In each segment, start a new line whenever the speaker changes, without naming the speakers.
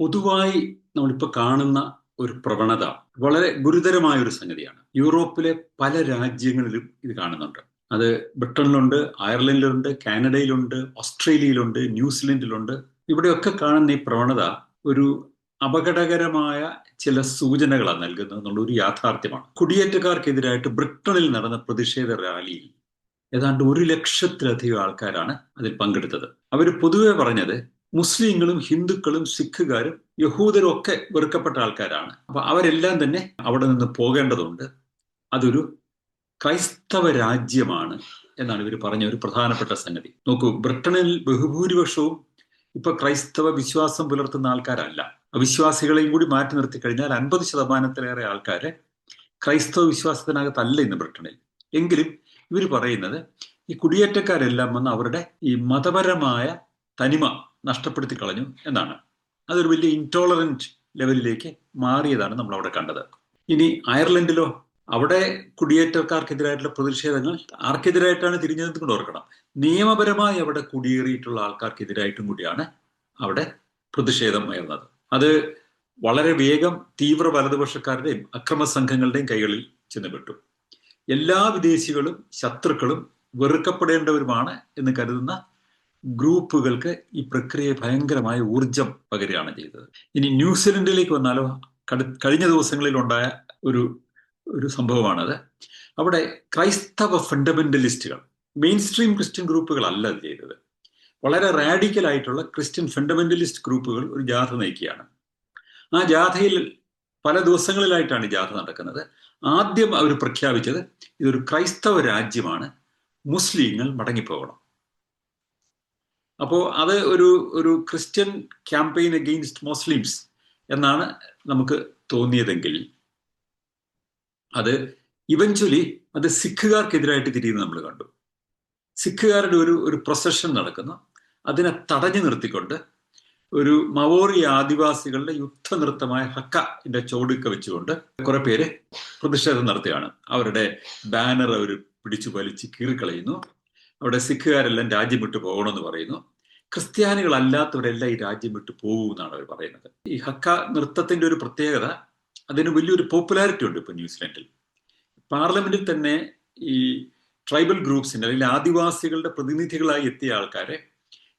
പൊതുവായി നമ്മളിപ്പോൾ കാണുന്ന ഒരു പ്രവണത വളരെ ഗുരുതരമായ ഒരു സംഗതിയാണ്. യൂറോപ്പിലെ പല രാജ്യങ്ങളിലും ഇത് കാണുന്നുണ്ട്. അത് ബ്രിട്ടനിലുണ്ട് അയർലൻഡിലുണ്ട് കാനഡയിലുണ്ട് ഓസ്ട്രേലിയയിലുണ്ട് ന്യൂസിലൻഡിലുണ്ട്. ഇവിടെയൊക്കെ കാണുന്ന ഈ പ്രവണത ഒരു അപകടകരമായ ചില സൂചനകളാണ് നൽകുന്നത് എന്നുള്ള ഒരു യാഥാർത്ഥ്യമാണ്. കുടിയേറ്റക്കാർക്കെതിരായിട്ട് ബ്രിട്ടനിൽ നടന്ന പ്രതിഷേധ റാലിയിൽ ഏതാണ്ട് ഒരു ലക്ഷത്തിലധികം ആൾക്കാരാണ് അതിൽ പങ്കെടുത്തത്. അവർ പൊതുവെ പറഞ്ഞത് മുസ്ലിങ്ങളും ഹിന്ദുക്കളും സിഖുകാരും യഹൂദരും ഒക്കെ വെറുക്കപ്പെട്ട ആൾക്കാരാണ്. അപ്പൊ അവരെല്ലാം തന്നെ അവിടെ നിന്ന് പോകേണ്ടതുണ്ട്. അതൊരു ക്രൈസ്തവ രാജ്യമാണ് എന്നാണ് ഇവർ പറഞ്ഞ ഒരു പ്രധാനപ്പെട്ട സംഗതി. നോക്കൂ ബ്രിട്ടനിൽ ബഹുഭൂരിപക്ഷവും ഇപ്പൊ ക്രൈസ്തവ വിശ്വാസം പുലർത്തുന്ന ആൾക്കാരല്ല. അവിശ്വാസികളെയും കൂടി മാറ്റി നിർത്തി കഴിഞ്ഞാൽ അൻപത് ശതമാനത്തിലേറെ ആൾക്കാരെ ക്രൈസ്തവ വിശ്വാസത്തിനകത്തല്ല ഇന്ന് ബ്രിട്ടനിൽ. എങ്കിലും ഇവർ പറയുന്നത് ഈ കുടിയേറ്റക്കാരെല്ലാം വന്ന് അവരുടെ ഈ മതപരമായ തനിമ നഷ്ടപ്പെടുത്തി കളഞ്ഞു എന്നാണ്. അതൊരു വലിയ ഇൻടോളറന്റ് ലെവലിലേക്ക് മാറിയതാണ് നമ്മൾ അവിടെ കണ്ടത്. ഇനി അയർലൻഡിലോ അവിടെ കുടിയേറ്റക്കാർക്കെതിരായിട്ടുള്ള പ്രതിഷേധങ്ങൾ ആർക്കെതിരായിട്ടാണ് തിരിഞ്ഞതെന്ന് കൊണ്ട് ഓർക്കണം. നിയമപരമായി അവിടെ കുടിയേറിയിട്ടുള്ള ആൾക്കാർക്കെതിരായിട്ടും കൂടിയാണ് അവിടെ പ്രതിഷേധം ഉയർന്നത്. അത് വളരെ വേഗം തീവ്ര വലതുപക്ഷക്കാരുടെയും അക്രമ സംഘങ്ങളുടെയും കൈകളിൽ ചെന്നുപെട്ടു. എല്ലാ വിദേശികളും ശത്രുക്കളും വെറുക്കപ്പെടേണ്ടവരുമാണ് എന്ന് കരുതുന്ന ഗ്രൂപ്പുകൾക്ക് ഈ പ്രക്രിയ ഭയങ്കരമായ ഊർജം പകരുകയാണ് ചെയ്തത്. ഇനി ന്യൂസിലൻഡിലേക്ക് വന്നാലോ കഴിഞ്ഞ ദിവസങ്ങളിൽ ഉണ്ടായ ഒരു ഒരു സംഭവമാണത്. അവിടെ ക്രൈസ്തവ ഫണ്ടമെന്റലിസ്റ്റുകൾ മെയിൻ സ്ട്രീം ക്രിസ്ത്യൻ ഗ്രൂപ്പുകളല്ല അത് ചെയ്തത്. വളരെ റാഡിക്കൽ ആയിട്ടുള്ള ക്രിസ്ത്യൻ ഫണ്ടമെന്റലിസ്റ്റ് ഗ്രൂപ്പുകൾ ഒരു ജാഥ നയിക്കുകയാണ് ആ ജാഥയിൽ പല ദിവസങ്ങളിലായിട്ടാണ് ജാഥ നടക്കുന്നത്. ആദ്യം അവർ പ്രഖ്യാപിച്ചത് ഇതൊരു ക്രൈസ്തവ രാജ്യമാണ് മുസ്ലിങ്ങൾ മടങ്ങിപ്പോകണം. അപ്പോൾ അത് ഒരു ഒരു ക്രിസ്ത്യൻ ക്യാമ്പയിൻ അഗെയിൻസ്റ്റ് മുസ്ലിംസ് എന്നാണ് നമുക്ക് തോന്നിയതെങ്കിൽ അത് ഇവഞ്ച്വലി അത് സിഖുകാർക്കെതിരായിട്ട് തിരിയുന്നത് നമ്മൾ കണ്ടു. സിഖുകാരുടെ ഒരു ഒരു പ്രൊസഷൻ നടക്കുന്നു. അതിനെ തടഞ്ഞു നിർത്തിക്കൊണ്ട് ഒരു മവോറി ആദിവാസികളുടെ യുദ്ധനൃത്തമായ ഹക്കന്റെ ചോടുക്ക വെച്ചുകൊണ്ട് കുറെ പേര് പ്രതിഷേധം നടത്തുകയാണ്. അവരുടെ ബാനർ അവർ പിടിച്ചു വലിച്ച് കീറിക്കളയുന്നു. അവിടെ സിഖുകാരെല്ലാം രാജ്യം വിട്ടു പോകണമെന്ന് പറയുന്നു. ക്രിസ്ത്യാനികളല്ലാത്തവരെല്ലാം ഈ രാജ്യം വിട്ടു പോകുമെന്നാണ് അവർ പറയുന്നത്. ഈ ഹക്ക നൃത്തത്തിന്റെ ഒരു പ്രത്യേകത അതിന് വലിയൊരു പോപ്പുലാരിറ്റി ഉണ്ട് ഇപ്പൊ ന്യൂസിലൻഡിൽ. പാർലമെന്റിൽ തന്നെ ഈ ട്രൈബൽ ഗ്രൂപ്പ്സിന്റെ അല്ലെങ്കിൽ ആദിവാസികളുടെ പ്രതിനിധികളായി എത്തിയ ആൾക്കാരെ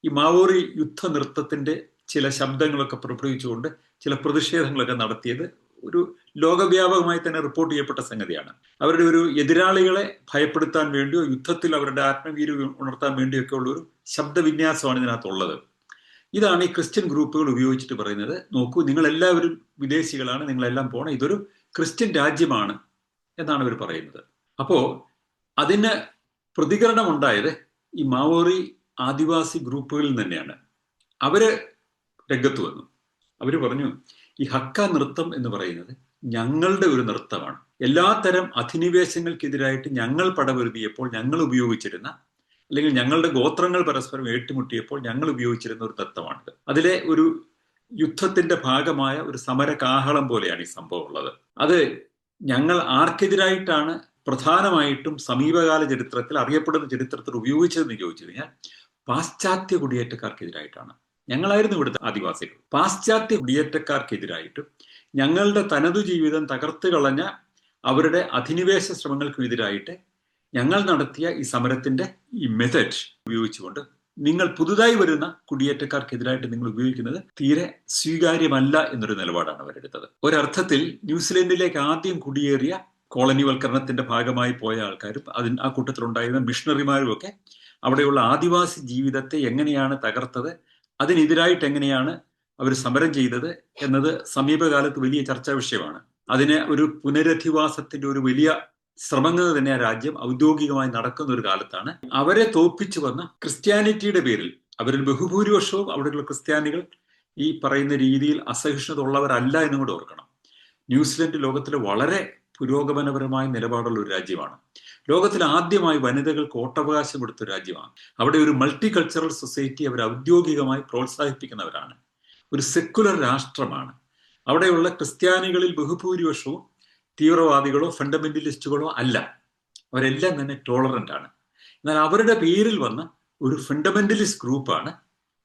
ഈ മാവോറി യുദ്ധ നൃത്തത്തിന്റെ ചില ശബ്ദങ്ങളൊക്കെ പുറപ്പെടുവിച്ചുകൊണ്ട് ചില പ്രതിഷേധങ്ങളൊക്കെ നടത്തിയത് ഒരു ലോകവ്യാപകമായി തന്നെ റിപ്പോർട്ട് ചെയ്യപ്പെട്ട സംഗതിയാണ്. അവരുടെ ഒരു എതിരാളികളെ ഭയപ്പെടുത്താൻ വേണ്ടിയോ യുദ്ധത്തിൽ അവരുടെ ആത്മവീര്യം ഉണർത്താൻ വേണ്ടിയൊക്കെ ഉള്ള ഒരു ശബ്ദവിന്യാസമാണ് ഇതിനകത്തുള്ളത്. ഇതാണ് ഈ ക്രിസ്ത്യൻ ഗ്രൂപ്പുകൾ ഉപയോഗിച്ചിട്ട് പറയുന്നത്. നോക്കൂ നിങ്ങൾ എല്ലാവരും വിദേശികളാണ് നിങ്ങളെല്ലാം പോകണം ഇതൊരു ക്രിസ്ത്യൻ രാജ്യമാണ് എന്നാണ് അവർ പറയുന്നത്. അപ്പോ അതിന് പ്രതികരണം ഉണ്ടായത് ഈ മാവോറി ആദിവാസി ഗ്രൂപ്പുകളിൽ തന്നെയാണ് അവർ രംഗത്ത് വന്നു. അവർ പറഞ്ഞു ഈ ഹക്ക നൃത്തം എന്ന് പറയുന്നത് ഞങ്ങളുടെ ഒരു നൃത്തമാണ്. എല്ലാത്തരം അധിനിവേശങ്ങൾക്കെതിരായിട്ട് ഞങ്ങൾ പടപൊരുതിയപ്പോൾ ഞങ്ങൾ ഉപയോഗിച്ചിരുന്ന അല്ലെങ്കിൽ ഞങ്ങളുടെ ഗോത്രങ്ങൾ പരസ്പരം ഏറ്റുമുട്ടിയപ്പോൾ ഞങ്ങൾ ഉപയോഗിച്ചിരുന്ന ഒരു തത്വമാണിത് അതിലെ ഒരു യുദ്ധത്തിന്റെ ഭാഗമായ ഒരു സമര കാഹളം പോലെയാണ് ഈ സംഭവം ഉള്ളത്. അത് ഞങ്ങൾ ആർക്കെതിരായിട്ടാണ് പ്രധാനമായിട്ടും സമീപകാല ചരിത്രത്തിൽ അറിയപ്പെടുന്ന ചരിത്രത്തിൽ ഉപയോഗിച്ചതെന്ന് ചോദിച്ചു കഴിഞ്ഞാൽ പാശ്ചാത്യ കുടിയേറ്റക്കാർക്കെതിരായിട്ടാണ്. ഞങ്ങളായിരുന്നു ഇവിടുത്തെ ആദിവാസികൾ. പാശ്ചാത്യ കുടിയേറ്റക്കാർക്കെതിരായിട്ടും ഞങ്ങളുടെ തനതു ജീവിതം തകർത്ത് കളഞ്ഞ അവരുടെ അധിനിവേശ ശ്രമങ്ങൾക്കെതിരായിട്ട് ഞങ്ങൾ നടത്തിയ ഈ സമരത്തിന്റെ ഈ മെത്തഡ് ഉപയോഗിച്ചുകൊണ്ട് നിങ്ങൾ പുതുതായി വരുന്ന കുടിയേറ്റക്കാർക്കെതിരായിട്ട് നിങ്ങൾ ഉപയോഗിക്കുന്നത് തീരെ സ്വീകാര്യമല്ല എന്നൊരു നിലപാടാണ് അവരെടുത്തത്. ഒരർത്ഥത്തിൽ ന്യൂസിലൻഡിലേക്ക് ആദ്യം കുടിയേറിയ കോളനിവൽക്കരണത്തിന്റെ ഭാഗമായി പോയ ആൾക്കാരും അതിന് ആ കൂട്ടത്തിലുണ്ടായിരുന്ന മിഷണറിമാരും ഒക്കെ അവിടെയുള്ള ആദിവാസി ജീവിതത്തെ എങ്ങനെയാണ് തകർത്തത് അതിനെതിരായിട്ട് എങ്ങനെയാണ് അവർ സമരം ചെയ്തത് എന്നത് സമീപകാലത്ത് വലിയ ചർച്ചാ വിഷയമാണ്. അതിനെ ഒരു പുനരധിവാസത്തിന്റെ ഒരു വലിയ ശ്രമങ്ങൾ തന്നെ രാജ്യം ഔദ്യോഗികമായി നടക്കുന്ന ഒരു കാലത്താണ്. അവരെ തോൽപ്പിച്ചു വന്ന ക്രിസ്ത്യാനിറ്റിയുടെ പേരിൽ അവരിൽ ബഹുഭൂരിപക്ഷവും അവിടെയുള്ള ക്രിസ്ത്യാനികൾ ഈ പറയുന്ന രീതിയിൽ അസഹിഷ്ണുത ഉള്ളവരല്ല എന്നും കൂടെ ഓർക്കണം. ന്യൂസിലൻഡ് ലോകത്തിലെ വളരെ പുരോഗമനപരമായ നിലപാടുള്ള ഒരു രാജ്യമാണ്. ലോകത്തിൽ ആദ്യമായി വനിതകൾക്ക് വോട്ടവകാശം കൊടുത്ത രാജ്യമാണ്. അവിടെ ഒരു മൾട്ടി കൾച്ചറൽ സൊസൈറ്റി അവർ ഔദ്യോഗികമായി പ്രോത്സാഹിപ്പിക്കുന്നവരാണ്. ഒരു സെക്കുലർ രാഷ്ട്രമാണ്. അവിടെയുള്ള ക്രിസ്ത്യാനികളിൽ ബഹുഭൂരിപക്ഷവും തീവ്രവാദികളോ ഫണ്ടമെന്റലിസ്റ്റുകളോ അല്ല. അവരെല്ലാം തന്നെ ടോളറന്റ് ആണ്. എന്നാൽ അവരുടെ പേരിൽ വന്ന ഒരു ഫണ്ടമെന്റലിസ്റ്റ് ഗ്രൂപ്പാണ്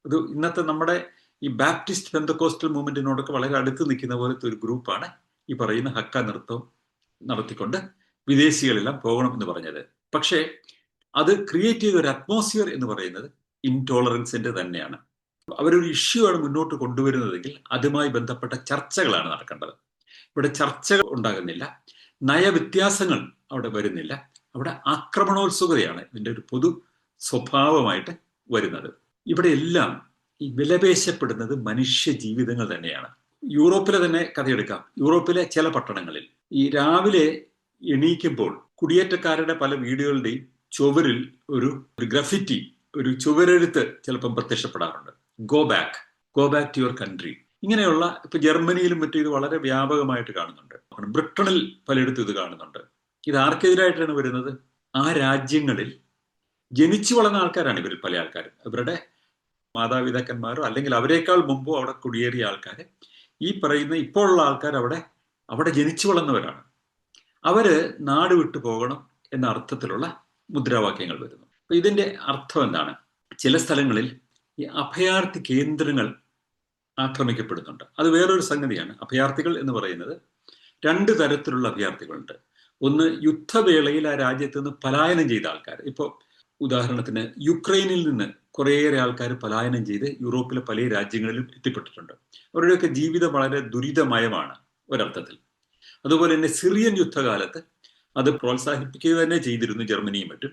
അത് ഇന്നത്തെ നമ്മുടെ ഈ ബാപ്റ്റിസ്റ്റ് പെന്തക്കോസ്റ്റൽ മൂവ്മെന്റിനോടൊക്കെ വളരെ അടുത്ത് നിൽക്കുന്ന പോലത്തെ ഒരു ഗ്രൂപ്പാണ് ഈ പറയുന്ന ഹക്ക നൃത്തം നടത്തിക്കൊണ്ട് വിദേശികളെല്ലാം പോകണം എന്ന് പറഞ്ഞത്. പക്ഷേ അത് ക്രിയേറ്റ് ചെയ്ത ഒരു അറ്റ്മോസ്ഫിയർ എന്ന് പറയുന്നത് ഇൻടോളറൻസിന്റെ തന്നെയാണ്. അവരൊരു ഇഷ്യൂ ആണ് മുന്നോട്ട് കൊണ്ടുവരുന്നതെങ്കിൽ അതുമായി ബന്ധപ്പെട്ട ചർച്ചകളാണ് നടക്കേണ്ടത്. ഇവിടെ ചർച്ചകൾ ഉണ്ടാകുന്നില്ല. നയവ്യത്യാസങ്ങൾ അവിടെ വരുന്നില്ല. അവിടെ ആക്രമണോത്സുകതയാണ് ഇതിന്റെ ഒരു പൊതു സ്വഭാവമായിട്ട് വരുന്നത്. ഇവിടെ എല്ലാം ഈ വിലപേശപ്പെടുന്നത് മനുഷ്യ ജീവിതങ്ങൾ തന്നെയാണ്. യൂറോപ്പിലെ തന്നെ കഥയെടുക്കാം. യൂറോപ്പിലെ ചില പട്ടണങ്ങളിൽ ഈ രാവിലെ എണീക്കുമ്പോൾ കുടിയേറ്റക്കാരുടെ പല വീടുകളുടെയും ചുവരിൽ ഒരു ഗ്രഫിറ്റി ഒരു ചുവരെഴുത്ത് ചിലപ്പം പ്രത്യക്ഷപ്പെടാറുണ്ട്. Go back go back to your country ഇങ്ങനെയുള്ള ഇപ്പൊ ജർമ്മനിയിലും മറ്റും ഇത് വളരെ വ്യാപകമായിട്ട് കാണുന്നുണ്ട്. ബ്രിട്ടണിൽ പലയിടത്തും ഇത് കാണുന്നുണ്ട്. ഇത് ആർക്കെതിരായിട്ടാണ് വരുന്നത്? ആ രാജ്യങ്ങളിൽ ജനിച്ചു വളർന്ന ആൾക്കാരാണ് ഇവരിൽ പല ആൾക്കാരും. ഇവരുടെ മാതാപിതാക്കന്മാരോ അല്ലെങ്കിൽ അവരെക്കാൾ മുമ്പോ അവിടെ കുടിയേറിയ ആൾക്കാർ ഈ പറയുന്ന ഇപ്പോഴുള്ള ആൾക്കാർ അവിടെ അവിടെ ജനിച്ചു വളർന്നവരാണ്. അവർ നാട് വിട്ടു പോകണം എന്ന അർത്ഥത്തിലുള്ള മുദ്രാവാക്യങ്ങൾ വരുന്നു. അപ്പൊ ഇതിന്റെ അർത്ഥം എന്താണ്? ചില സ്ഥലങ്ങളിൽ ഈ അഭയാർത്ഥി കേന്ദ്രങ്ങൾ ആക്രമിക്കപ്പെടുന്നുണ്ട്. അത് വേറൊരു സംഗതിയാണ്. അഭയാർത്ഥികൾ എന്ന് പറയുന്നത് രണ്ട് തരത്തിലുള്ള അഭയാർത്ഥികളുണ്ട്. ഒന്ന് യുദ്ധവേളയിൽ ആ രാജ്യത്ത് നിന്ന് പലായനം ചെയ്ത ആൾക്കാർ ഇപ്പോൾ ഉദാഹരണത്തിന് യുക്രൈനിൽ നിന്ന് കുറേയേറെ ആൾക്കാർ പലായനം ചെയ്ത് യൂറോപ്പിലെ പല രാജ്യങ്ങളിലും എത്തിപ്പെട്ടിട്ടുണ്ട്. അവരുടെയൊക്കെ ജീവിതം വളരെ ദുരിതമയമാണ് ഒരർത്ഥത്തിൽ. അതുപോലെ തന്നെ സിറിയൻ യുദ്ധകാലത്ത് അത് പ്രോത്സാഹിപ്പിക്കുക തന്നെ ചെയ്തിരുന്നു ജർമ്മനിയും മറ്റും.